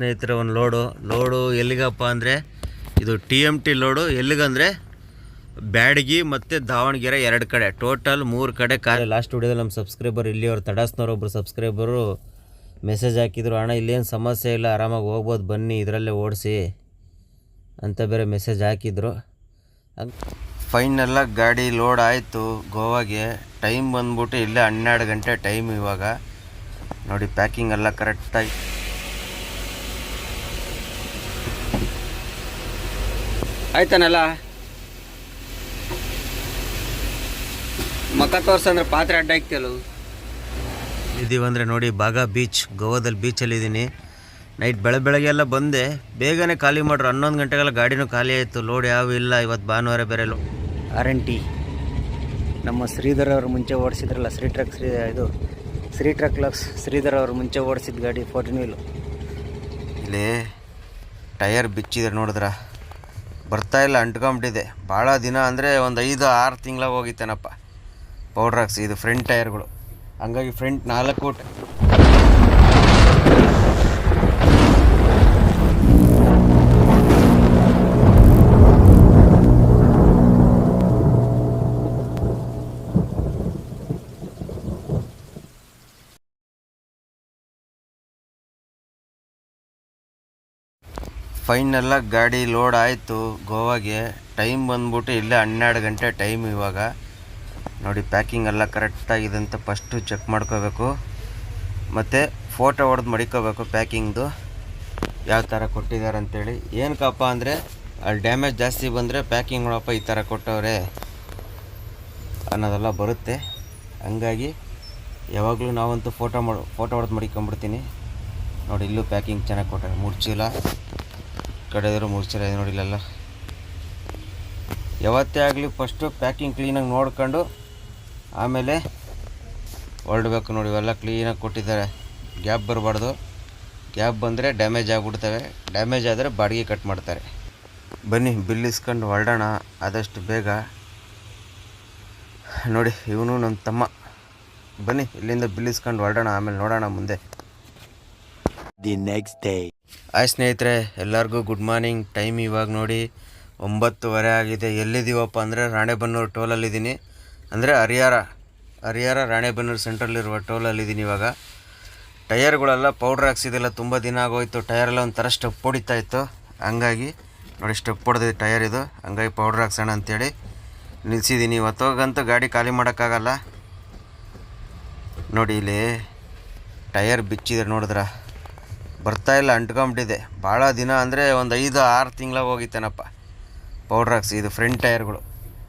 ಸ್ನೇಹಿತರೆ, ಒಂದು load. Load ಎಲ್ಲಿಗಪ್ಪ ಅಂದರೆ, ಇದು ಟಿ ಎಂ ಟಿ ಲೋಡು. ಎಲ್ಲಿಗಂದರೆ, ಬ್ಯಾಡಗಿ ಮತ್ತು ದಾವಣಗೆರೆ ಎರಡು ಕಡೆ. ಟೋಟಲ್ ಮೂರು ಕಡೆ ಕಾರ್ ಲಾಸ್ಟ್ ವಿಡಿಯೋದಲ್ಲಿ ನಮ್ಮ ಸಬ್ಸ್ಕ್ರೈಬರ್ ಇಲ್ಲಿ ಅವ್ರು, ತಡಾಸ್ನವ್ರು ಒಬ್ಬರು ಸಬ್ಸ್ಕ್ರೈಬರು ಮೆಸೇಜ್ ಹಾಕಿದ್ರು, ಅಣ್ಣ, ಇಲ್ಲೇನು ಸಮಸ್ಯೆ ಇಲ್ಲ, ಆರಾಮಾಗಿ ಹೋಗ್ಬೋದು, ಬನ್ನಿ, ಇದರಲ್ಲೇ ಓಡಿಸಿ ಅಂತ ಬೇರೆ ಮೆಸೇಜ್ ಹಾಕಿದ್ರು. ಫೈನಲ್ಲ ಗಾಡಿ ಲೋಡ್ ಆಯಿತು ಗೋವಾಗೆ. ಟೈಮ್ ಬಂದ್ಬಿಟ್ಟು ಇಲ್ಲೇ ಹನ್ನೆರಡು ಗಂಟೆ ಟೈಮ್ ಇವಾಗ. ನೋಡಿ ಪ್ಯಾಕಿಂಗ್ ಎಲ್ಲ ಕರೆಕ್ಟಾಗಿ ಆಯ್ತಾನಲ್ಲ? ಮಕ್ಕ ತೋರ್ಸಂದ್ರೆ ಪಾತ್ರೆ ಅಡ್ಡ ಹಾಕ್ತಿಯಲ್ಲ ಇದೀವಂದರೆ ನೋಡಿ ಬಾಗಾ ಬೀಚ್ ಗೋವಾದಲ್ಲಿ ಬೀಚಲ್ಲಿ ಇದ್ದೀನಿ. ನೈಟ್ ಬೆಳೆ ಬೆಳಗ್ಗೆಲ್ಲ ಬಂದೆ. ಬೇಗನೆ ಖಾಲಿ ಮಾಡ್ರು. ಹನ್ನೊಂದು ಗಂಟೆಗೆಲ್ಲ ಗಾಡಿನೂ ಖಾಲಿ ಆಯಿತು. ಲೋಡ್ ಯಾವ ಇಲ್ಲ. ಇವತ್ತು ಭಾನುವಾರ ಬೇರೆ ಆರ್ ಎನ್ ಟಿ ನಮ್ಮ ಶ್ರೀಧರ್ ಅವರು ಮುಂಚೆ ಓಡಿಸಿದ್ರಲ್ಲ ಶ್ರೀ ಟ್ರಕ್ ಶ್ರೀ ಇದು ಶ್ರೀ ಟ್ರಕ್ ಲಕ್ಸ್ ಶ್ರೀಧರ್ ಅವರು ಮುಂಚೆ ಓಡಿಸಿದ ಗಾಡಿ ಫೋರ್ಟಿನ್ ವೀಲು ಇಲ್ಲಿ ಟಯರ್ ಬಿಚ್ಚಿದ್ರೆ ನೋಡಿದ್ರ? ಬರ್ತಾ ಇಲ್ಲ, ಅಂಟ್ಕೊಂಬಿಟ್ಟಿದೆ. ಭಾಳ ದಿನ ಅಂದರೆ ಒಂದು ಐದು, ಆರು ತಿಂಗ್ಳಾಗ ಹೋಗಿತ್ತೇನಪ್ಪ. ಪೌಡ್ರ್ ಹಾಕ್ಸಿ, ಇದು ಫ್ರಂಟ್ ಟೈರ್ಗಳು. ಹಂಗಾಗಿ ಫ್ರಂಟ್ ನಾಲ್ಕು ಫೈನಲ್ಲ ಗಾಡಿ ಲೋಡ್ ಆಯಿತು ಗೋವಾಗೆ. ಟೈಮ್ ಬಂದ್ಬಿಟ್ಟು ಇಲ್ಲೇ ಹನ್ನೆರಡು ಗಂಟೆ ಟೈಮ್ ಇವಾಗ. ನೋಡಿ ಪ್ಯಾಕಿಂಗ್ ಎಲ್ಲ ಕರೆಕ್ಟಾಗಿದೆ ಅಂತ ಫಸ್ಟು ಚೆಕ್ ಮಾಡ್ಕೋಬೇಕು. ಮತ್ತು ಫೋಟೋ ಹೊಡೆದು ಮಡಿಕೋಬೇಕು ಪ್ಯಾಕಿಂಗ್ದು ಯಾವ ಥರ ಕೊಟ್ಟಿದ್ದಾರೆ ಅಂತೇಳಿ. ಏನಕ್ಕಪ್ಪ ಅಂದರೆ, ಅಲ್ಲಿ ಡ್ಯಾಮೇಜ್ ಜಾಸ್ತಿ ಬಂದರೆ ಪ್ಯಾಕಿಂಗ್ ನೋಡಪ್ಪ ಈ ಥರ ಕೊಟ್ಟವ್ರೆ ಅನ್ನೋದೆಲ್ಲ ಬರುತ್ತೆ. ಹಂಗಾಗಿ ಯಾವಾಗಲೂ ನಾವಂತೂ ಫೋಟೋ ಮಾಡಿ ಫೋಟೋ ಹೊಡೆದು ಮಡಿಕೊಂಬಿಡ್ತೀನಿ ನೋಡಿ ಇಲ್ಲೂ ಪ್ಯಾಕಿಂಗ್ ಚೆನ್ನಾಗಿ ಕೊಟ್ಟರೆ. ಮೂರು ಚೀಲ ಕಡೆದ್ರು ಇದೆ ನೋಡಿ ಇಲ್ಲೆಲ್ಲ ಯಾವತ್ತೇ ಆಗಲಿ ಫಸ್ಟು ಪ್ಯಾಕಿಂಗ್ ಕ್ಲೀನಾಗಿ ನೋಡ್ಕೊಂಡು ಆಮೇಲೆ ಹೊರಡಬೇಕು ನೋಡಿ ಇವೆಲ್ಲ ಕ್ಲೀನಾಗಿ ಕೊಟ್ಟಿದ್ದಾರೆ. ಗ್ಯಾಪ್ ಬರಬಾರ್ದು. ಗ್ಯಾಪ್ ಬಂದರೆ ಡ್ಯಾಮೇಜ್ ಆಗಿಬಿಡ್ತವೆ. ಡ್ಯಾಮೇಜ್ ಆದರೆ ಬಾಡಿಗೆ ಕಟ್ ಮಾಡ್ತಾರೆ. ಬನ್ನಿ ಬಿಲ್ ಇಸ್ಕೊಂಡು ಹೊರಡೋಣ. ಆದಷ್ಟು ಬೇಗ. ನೋಡಿ, ಇವನು ನನ್ನ ತಮ್ಮ. ಬನ್ನಿ, ಇಲ್ಲಿಂದ ಬಿಲ್ ಇಸ್ಕೊಂಡು ಹೊರಡೋಣ. ಆಮೇಲೆ ನೋಡೋಣ ಮುಂದೆ. The ನೆಕ್ಸ್ಟ್ ಡೇ ಆಯ್ ಸ್ನೇಹಿತರೆ, ಎಲ್ಲರಿಗೂ ಗುಡ್ ಮಾರ್ನಿಂಗ್ ಟೈಮ್ ಇವಾಗ ನೋಡಿ ಒಂಬತ್ತುವರೆ ಆಗಿದೆ. ಎಲ್ಲಿದ್ದೀವಪ್ಪ ಅಂದರೆ ರಾಣೆಬೆನ್ನೂರು ಟೋಲಲ್ಲಿದ್ದೀನಿ ಅಂದರೆ ಹರಿಹರ ಹರಿಹರ ರಾಣೆಬೆನ್ನೂರು ಸೆಂಟ್ರಲ್ಲಿರುವ ಟೋಲಲ್ಲಿದ್ದೀನಿ ಇವಾಗ. ಟಯರ್ಗಳೆಲ್ಲ ಪೌಡ್ರ್ ಹಾಕ್ಸಿದೆಲ್ಲ ತುಂಬ ದಿನ ಆಗೋಯ್ತು. ಟಯರೆಲ್ಲ ಒಂಥರ ಸ್ಟೆಪ್ ಹೊಡಿತಾ ಇತ್ತು. ಹಂಗಾಗಿ ನೋಡಿ ಸ್ಟೆಪ್ ಹೊಡೆದಿದೆ ಟಯರ್ ಇದು. ಹಂಗಾಗಿ ಪೌಡ್ರ್ ಹಾಕ್ಸೋಣ ಅಂತೇಳಿ ನಿಲ್ಸಿದ್ದೀನಿ. ಇವತ್ತೋಗಂತೂ ಗಾಡಿ ಖಾಲಿ ಮಾಡೋಕ್ಕಾಗಲ್ಲ. ನೋಡಿ ಇಲ್ಲಿ ಟಯರ್ ಬಿಚ್ಚಿದ್ರೆ ನೋಡಿದ್ರ? ಬರ್ತಾ ಇಲ್ಲ ಅಂಟ್ಕೊಂಬಿಟ್ಟಿದೆ ಭಾಳ ದಿನ ಅಂದರೆ ಒಂದು ಐದು ಆರು ತಿಂಗಳ ಹೋಗಿತ್ತೇನಪ್ಪ. ಪೌಡ್ರ್ ಹಾಕ್ಸಿ ಇದು ಫ್ರಂಟ್ ಟೈರ್ಗಳು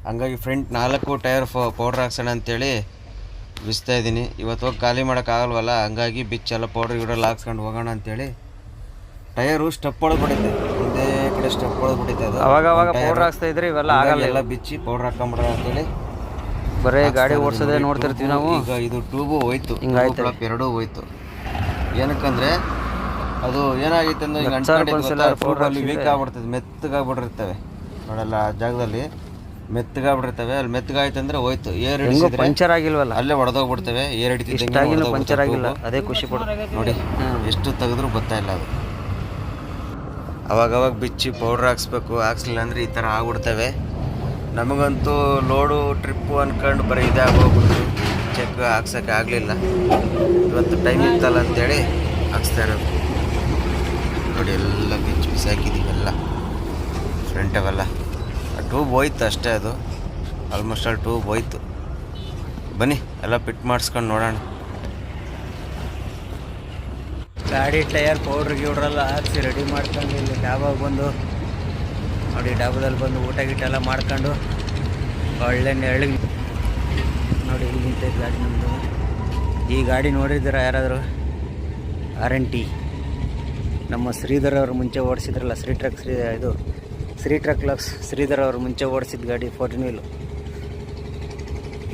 ಹಂಗಾಗಿ ಫ್ರಂಟ್ ನಾಲ್ಕು ಟೈರ್ ಫೋ ಪೌಡ್ರ್ ಹಾಕ್ಸೋಣ ಅಂತೇಳಿ ಬಿಸ್ತಾ ಇದ್ದೀನಿ. ಇವತ್ತು ಹೋಗಿ ಖಾಲಿ ಮಾಡೋಕ್ಕಾಗಲ್ವಲ್ಲ ಹಂಗಾಗಿ ಬಿಚ್ಚೆಲ್ಲ ಪೌಡ್ರ್ ಗಿಡಲ್ಲಿ ಹಾಕ್ಸ್ಕೊಂಡು ಹೋಗೋಣ ಅಂತೇಳಿ. ಟೈರು ಸ್ಟೆಪ್ ಒಳಗೆ ಒಂದೇ ಕಡೆ ಸ್ಟೆಪ್ ಹೊಡೆದ್ಬಿಟ್ಟಿದೆ ಅದು. ಅವಾಗ ಅವಾಗ. ಪೌಡ್ರ್ ಹಾಕ್ಸ್ತಾ ಇದ್ರೆ ಇವೆಲ್ಲ ಆಗಲ್ಲ. ಎಲ್ಲ ಬಿಚ್ಚಿ ಪೌಡ್ರ್ ಹಾಕೊಂಬಿಡೋಣ ಅಂತೇಳಿ. ಬರೀ ಗಾಡಿ ಓಡಿಸೋದೇ ನೋಡ್ತಿರ್ತೀವಿ ನಾವು. ಈಗ ಇದು ಟ್ಯೂಬು ಹೋಯ್ತು. ಹಿಂಗಾಯ್ತು. ಎರಡೂ ಹೋಯ್ತು. ಏನಕ್ಕಂದ್ರೆ ಅದು ಏನಾಗಿತ್ತು ಅಂದ್ರೆ ಈಗ ಅಂಟ್ಕೊಂಡಿದ್ದು ಅಲ್ಲಿ ವೀಕ್ ಆಗ್ಬಿಡ್ತದೆ ಮೆತ್ತಗಾಗ್ಬಿಟ್ಟಿರ್ತವೆ. ನೋಡಲ್ಲ ಆ ಜಾಗದಲ್ಲಿ ಮೆತ್ತಗಾಗ್ಬಿಟ್ಟಿರ್ತವೆ. ಅಲ್ಲಿ ಮೆತ್ತಗಾಯ್ತು ಅಂದ್ರೆ ಹೋಯ್ತು. ಏರ್ ಹಿಡಿಸಿದ್ರೆ ಪಂಚರ್ ಆಗಿಲ್ವಲ್ಲ? ಅಲ್ಲೇ ಹೊಡೆದೋಗ್ಬಿಡ್ತವೆ ಏರ್ ಹಿಡಿತಿದ್ದಂಗೆ ಪಂಚರ್ ಆಗಿಲ್ಲ. ಅದೇ ಖುಷಿ ಪಡು ನೋಡಿ ಎಷ್ಟು ತೆಗೆದ್ರು ಗೊತ್ತಾಯಿಲ್ಲ ಇಲ್ಲ ಅದು. ಅವಾಗವಾಗ ಬಿಚ್ಚಿ ಪೌಡ್ರ್ ಹಾಕ್ಸ್ಬೇಕು. ಹಾಕ್ಸ್ಲಿಲ್ಲ ಅಂದರೆ ಈ ಥರ ಆಗ್ಬಿಡ್ತವೆ. ನಮಗಂತೂ ಲೋಡು ಟ್ರಿಪ್ಪು ಅಂದ್ಕೊಂಡು ಬರೀ ಇದೇ ಆಗೋಗ್ಬಿಟ್ಟು ಚೆಕ್ ಹಾಕ್ಸೋಕ್ಕೆ ಆಗಲಿಲ್ಲ. ಇವತ್ತು ಟೈಮ್ ಇತ್ತಲ್ಲ ಅಂತೇಳಿ ಹಾಕ್ಸ್ತಾ ಇರೋದು. ನೋಡಿ, ಎಲ್ಲ ಬಿಚ್ಚಿ ಬಿಸಾಕಿದ್ದೀವೆಲ್ಲ ಫ್ರಂಟ್ ಅವೆಲ್ಲ. ಟ್ಯೂಬ್ ಹೋಯ್ತು ಅಷ್ಟೇ ಅದು. ಆಲ್ಮೋಸ್ಟ್ ಅಲ್ಲಿ ಟ್ಯೂಬ್ ಹೋಯ್ತು. ಬನ್ನಿ, ಎಲ್ಲ ಪಿಟ್ ಮಾಡಿಸ್ಕೊಂಡು ನೋಡೋಣ. ಗಾಡಿ ಟಯರ್ ಪೌಡ್ರ್ ಗಿವ್ರೆಲ್ಲ ಹಾಕ್ಸಿ ರೆಡಿ ಮಾಡ್ಕೊಂಡು ಇಲ್ಲಿ ಡಾಬಾಗೆ ಬಂದು, ನೋಡಿ ಡಾಬಾದಲ್ಲಿ ಬಂದು ಊಟ ಗೀಟ ಎಲ್ಲ ಮಾಡ್ಕೊಂಡು, ಒಳ್ಳೆ ನೆರಳಿಗೆ ನೋಡಿ ಇಲ್ಲಿ ನಿಂತೈತೆ ಗಾಡಿ ನಮ್ಮದು ಈ ಗಾಡಿ ನೋಡಿದ್ದೀರಾ ಯಾರಾದರೂ? ಆರ್ ಎನ್ ಟಿ ನಮ್ಮ ಶ್ರೀಧರ್ ಅವರು ಮುಂಚೆ ಓಡಿಸಿದ್ರಲ್ಲ, ಶ್ರೀ ಟ್ರಕ್ ಶ್ರೀ ಇದು, ಶ್ರೀ ಟ್ರಕ್ ಲಕ್ಸ್ ಶ್ರೀಧರ್ ಅವರು ಮುಂಚೆ ಓಡಿಸಿದ ಗಾಡಿ ಫೋರ್ಟೀನ್ ವೀಲು.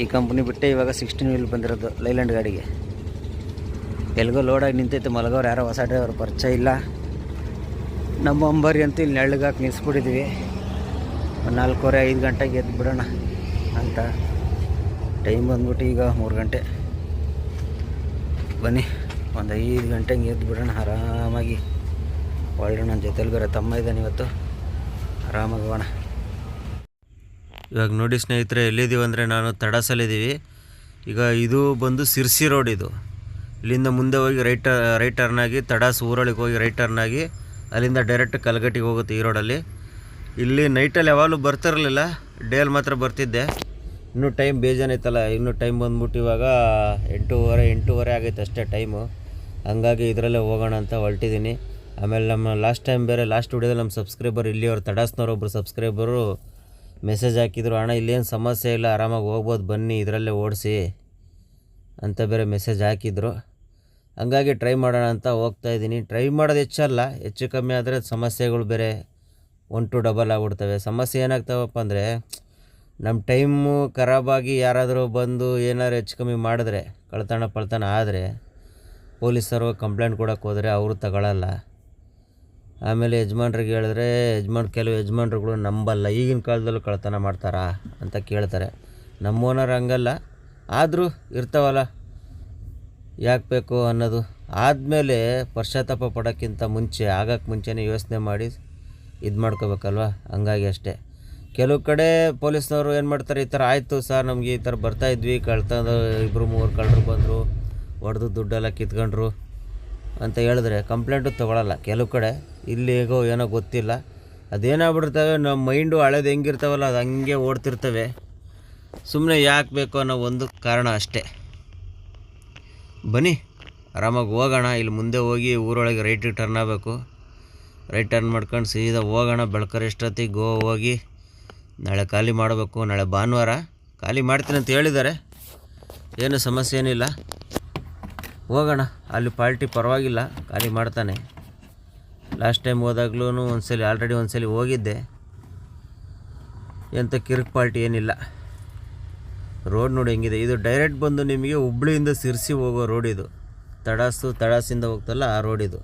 ಈ ಕಂಪ್ನಿ ಬಿಟ್ಟೆ ಇವಾಗ ಸಿಕ್ಸ್ಟೀನ್ ವೀಲ್ ಬಂದಿರೋದು ಲೈಲ್ಯಾಂಡ್ ಗಾಡಿಗೆ. ಎಲ್ಲಿಗೋ ಲೋಡಾಗಿ ನಿಂತೈತೆ, ಮಲಗೋರು ಯಾರೋ, ಹೊಸ ಡ್ರೈವರ್ ಪರಿಚಯ ಇಲ್ಲ. ನಮ್ಮ ಅಂಬಾರಿ ಅಂತೂ ಇಲ್ಲಿ ನೆಳ್ಳಗಾಕಿ ನಿಲ್ಸ್ಬಿಟ್ಟಿದ್ವಿ. ಒಂದು ನಾಲ್ಕೂವರೆ, ಐದು ಗಂಟೆಗೆ ಎದ್ದು ಬಿಡೋಣ ಅಂತ. ಟೈಮ್ ಬಂದ್ಬಿಟ್ಟು ಈಗ ಮೂರು ಗಂಟೆ. ಬನ್ನಿ, ಒಂದು ಐದು ಗಂಟೆಗೆ ಎದ್ದು ಬಿಡೋಣ, ಆರಾಮಾಗಿ. ಒಳ್ಳೆ ನನ್ನ ಜೊತೆಲಿ ಬೇರೆ ತಮ್ಮ ಇದ್ದಾನೆ ಇವತ್ತು. ಆರಾಮಾಗಿ ಹೋಗೋಣ. ಇವಾಗ ನೋಡಿ ಸ್ನೇಹಿತರೆ, ಎಲ್ಲಿದ್ದೀವಿ ಅಂದರೆ ನಾನು ತಡಸಲಿದ್ದೀವಿ. ಈಗ ಇದು ಬಂದು ಸಿರ್ಸಿ ರೋಡ್ ಇದು. ಇಲ್ಲಿಂದ ಮುಂದೆ ಹೋಗಿ ರೈಟ್ ರೈಟ್ ಟರ್ನ್ ಆಗಿ, ತಡಾಸ್ ಊರೊಳಗೆ ಹೋಗಿ ರೈಟ್ ಟರ್ನ್ ಆಗಿ, ಅಲ್ಲಿಂದ ಡೈರೆಕ್ಟ್ ಕಲ್ಗಟ್ಟಿಗೆ ಹೋಗುತ್ತೆ ಈ ರೋಡಲ್ಲಿ ಇಲ್ಲಿ ನೈಟಲ್ಲಿ ಯಾವಾಗಲೂ ಬರ್ತಿರಲಿಲ್ಲ ಡೇಲಿ ಮಾತ್ರ ಬರ್ತಿದ್ದೆ. ಇನ್ನೂ ಟೈಮ್ ಬೇಜಾನೈತಲ್ಲ ಇನ್ನೂ ಟೈಮ್ ಬಂದ್ಬಿಟ್ಟು ಇವಾಗ ಎಂಟೂವರೆ ಎಂಟೂವರೆ ಆಗೈತೆ ಅಷ್ಟೇ ಟೈಮು ಹಂಗಾಗಿ ಇದರಲ್ಲೇ ಹೋಗೋಣ ಅಂತ ಹೊರಟಿದ್ದೀನಿ. ಆಮೇಲೆ ನಮ್ಮ ಲಾಸ್ಟ್ ಟೈಮ್ ಬೇರೆ ಲಾಸ್ಟ್ ವಿಡಿಯೋದಲ್ಲಿ ನಮ್ಮ ಸಬ್ಸ್ಕ್ರೈಬರ್ ಇಲ್ಲಿ ಅವ್ರು ತಡಾಸ್ನವ್ರು ಒಬ್ಬರು ಸಬ್ಸ್ಕ್ರೈಬರು ಮೆಸೇಜ್ ಹಾಕಿದ್ರು, ಅಣ್ಣ, ಇಲ್ಲೇನು ಸಮಸ್ಯೆ ಇಲ್ಲ, ಆರಾಮಾಗಿ ಹೋಗ್ಬೋದು, ಬನ್ನಿ, ಇದರಲ್ಲೇ ಓಡಿಸಿ ಅಂತ ಬೇರೆ ಮೆಸೇಜ್ ಹಾಕಿದ್ರು. ಹಂಗಾಗಿ ಟ್ರೈ ಮಾಡೋಣ ಅಂತ ಹೋಗ್ತಾ ಇದ್ದೀನಿ. ಟ್ರೈ ಮಾಡೋದು ಹೆಚ್ಚಲ್ಲ, ಹೆಚ್ಚು ಕಮ್ಮಿ ಆದರೆ ಸಮಸ್ಯೆಗಳು ಬೇರೆ ಒನ್ ಟು ಡಬಲ್ ಆಗ್ಬಿಡ್ತವೆ. ಸಮಸ್ಯೆ ಏನಾಗ್ತಾವಪ್ಪ ಅಂದರೆ ನಮ್ಮ ಟೈಮು ಖರಾಬಾಗಿ ಯಾರಾದರೂ ಬಂದು ಏನಾದ್ರು ಹೆಚ್ಚು ಕಮ್ಮಿ ಮಾಡಿದ್ರೆ, ಕಳ್ತನ ಪಳ್ತನ ಆದರೆ, ಪೊಲೀಸರು ಕಂಪ್ಲೇಂಟ್ ಕೊಡೋಕ್ಕೆ ಹೋದರೆ ಅವರು ತಗೊಳ್ಳಲ್ಲ ಆಮೇಲೆ ಯಜಮಾನ್ರಿಗೆ ಹೇಳಿದ್ರೆ, ಯಜಮಾನ್, ಕೆಲವು ಯಜಮಾನ್ರುಗಳು ನಂಬಲ್ಲ, ಈಗಿನ ಕಾಲದಲ್ಲೂ ಕಳ್ತನ ಮಾಡ್ತಾರಾ? ಅಂತ ಕೇಳ್ತಾರೆ. ನಮ್ಮ ಓನರ್ ಹಂಗಲ್ಲ. ಆದರೂ ಇರ್ತಾವಲ್ಲ, ಯಾಕೆ ಬೇಕು ಅನ್ನೋದು. ಆದಮೇಲೆ ಪಶ್ಚಾತ್ತಾಪ ಪಡೋಕ್ಕಿಂತ ಮುಂಚೆ ಆಗಕ್ಕೆ ಮುಂಚೆನೇ ಯೋಚನೆ ಮಾಡಿ ಇದು ಮಾಡ್ಕೋಬೇಕಲ್ವ? ಹಂಗಾಗಿ ಅಷ್ಟೇ. ಕೆಲವು ಕಡೆ ಪೊಲೀಸ್ನವರು ಏನು ಮಾಡ್ತಾರೆ, ಈ ಥರ ಆಯಿತು ಸರ್, ನಮಗೆ ಈ ಥರ ಬರ್ತಾಯಿದ್ವಿ ಕಳ್ತನ ಇಬ್ಬರು ಮೂವರು ಕಳ್ಳರು ಬಂದರು, ಹೊಡೆದು ದುಡ್ಡೆಲ್ಲ ಕಿತ್ಕೊಂಡ್ರು. ಅಂತ ಹೇಳಿದ್ರೆ ಕಂಪ್ಲೇಂಟು ತೊಗೊಳಲ್ಲ. ಕೆಲವು ಕಡೆ ಇಲ್ಲಿ ಹೇಗೋ ಏನೋ ಗೊತ್ತಿಲ್ಲ. ಅದೇನಾಗ್ಬಿಡ್ತವೆ ನಮ್ಮ ಮೈಂಡು ಹಳೇದು ಹೆಂಗಿರ್ತಾವಲ್ಲ, ಅದು ಹಂಗೆ ಓಡ್ತಿರ್ತವೆ. ಸುಮ್ಮನೆ ಯಾಕೆ ಬೇಕು ಅನ್ನೋ ಒಂದು ಕಾರಣ ಅಷ್ಟೇ. ಬನ್ನಿ, ಆರಾಮಾಗಿ ಹೋಗೋಣ. ಇಲ್ಲಿ ಮುಂದೆ ಹೋಗಿ ಊರೊಳಗೆ ರೈಟಿಗೆ ಟರ್ನ್ ಆಗಬೇಕು. ರೈಟ್ ಟರ್ನ್ ಮಾಡ್ಕೊಂಡು ಸೀದಾ ಹೋಗೋಣ. ಬೆಳಕರೆ ಎಷ್ಟೊತ್ತಿಗೆ ಗೋ ಹೋಗಿ, ನಾಳೆ ಖಾಲಿ ಮಾಡಬೇಕು. ನಾಳೆ ಭಾನುವಾರ ಖಾಲಿ ಮಾಡ್ತೀನಿ ಅಂತ ಹೇಳಿದ್ದಾರೆ. ಏನು ಸಮಸ್ಯೆ ಏನಿಲ್ಲ ಹೋಗೋಣ. ಅಲ್ಲಿ ಪಾರ್ಟಿ ಪರವಾಗಿಲ್ಲ, ಖಾಲಿ ಮಾಡ್ತಾನೆ. ಲಾಸ್ಟ್ ಟೈಮ್ ಹೋದಾಗ್ಲೂ ಒಂದ್ಸಲಿ ಆಲ್ರೆಡಿ ಒಂದ್ಸಲಿ ಹೋಗಿದ್ದೆ. ಎಂಥ ಕಿರಿಕ್ ಪಾರ್ಟಿ ಏನಿಲ್ಲ. ರೋಡ್ ನೋಡಿ ಹೆಂಗಿದೆ. ಇದು ಡೈರೆಕ್ಟ್ ಬಂದು ನಿಮಗೆ ಹುಬ್ಳಿಯಿಂದ ಸಿರ್ಸಿ ಹೋಗೋ ರೋಡ್ ಇದು. ತಡಾಸು ತಡಾಸಿಂದ ಹೋಗ್ತಲ್ಲ ಆ ರೋಡ್ ಇದು.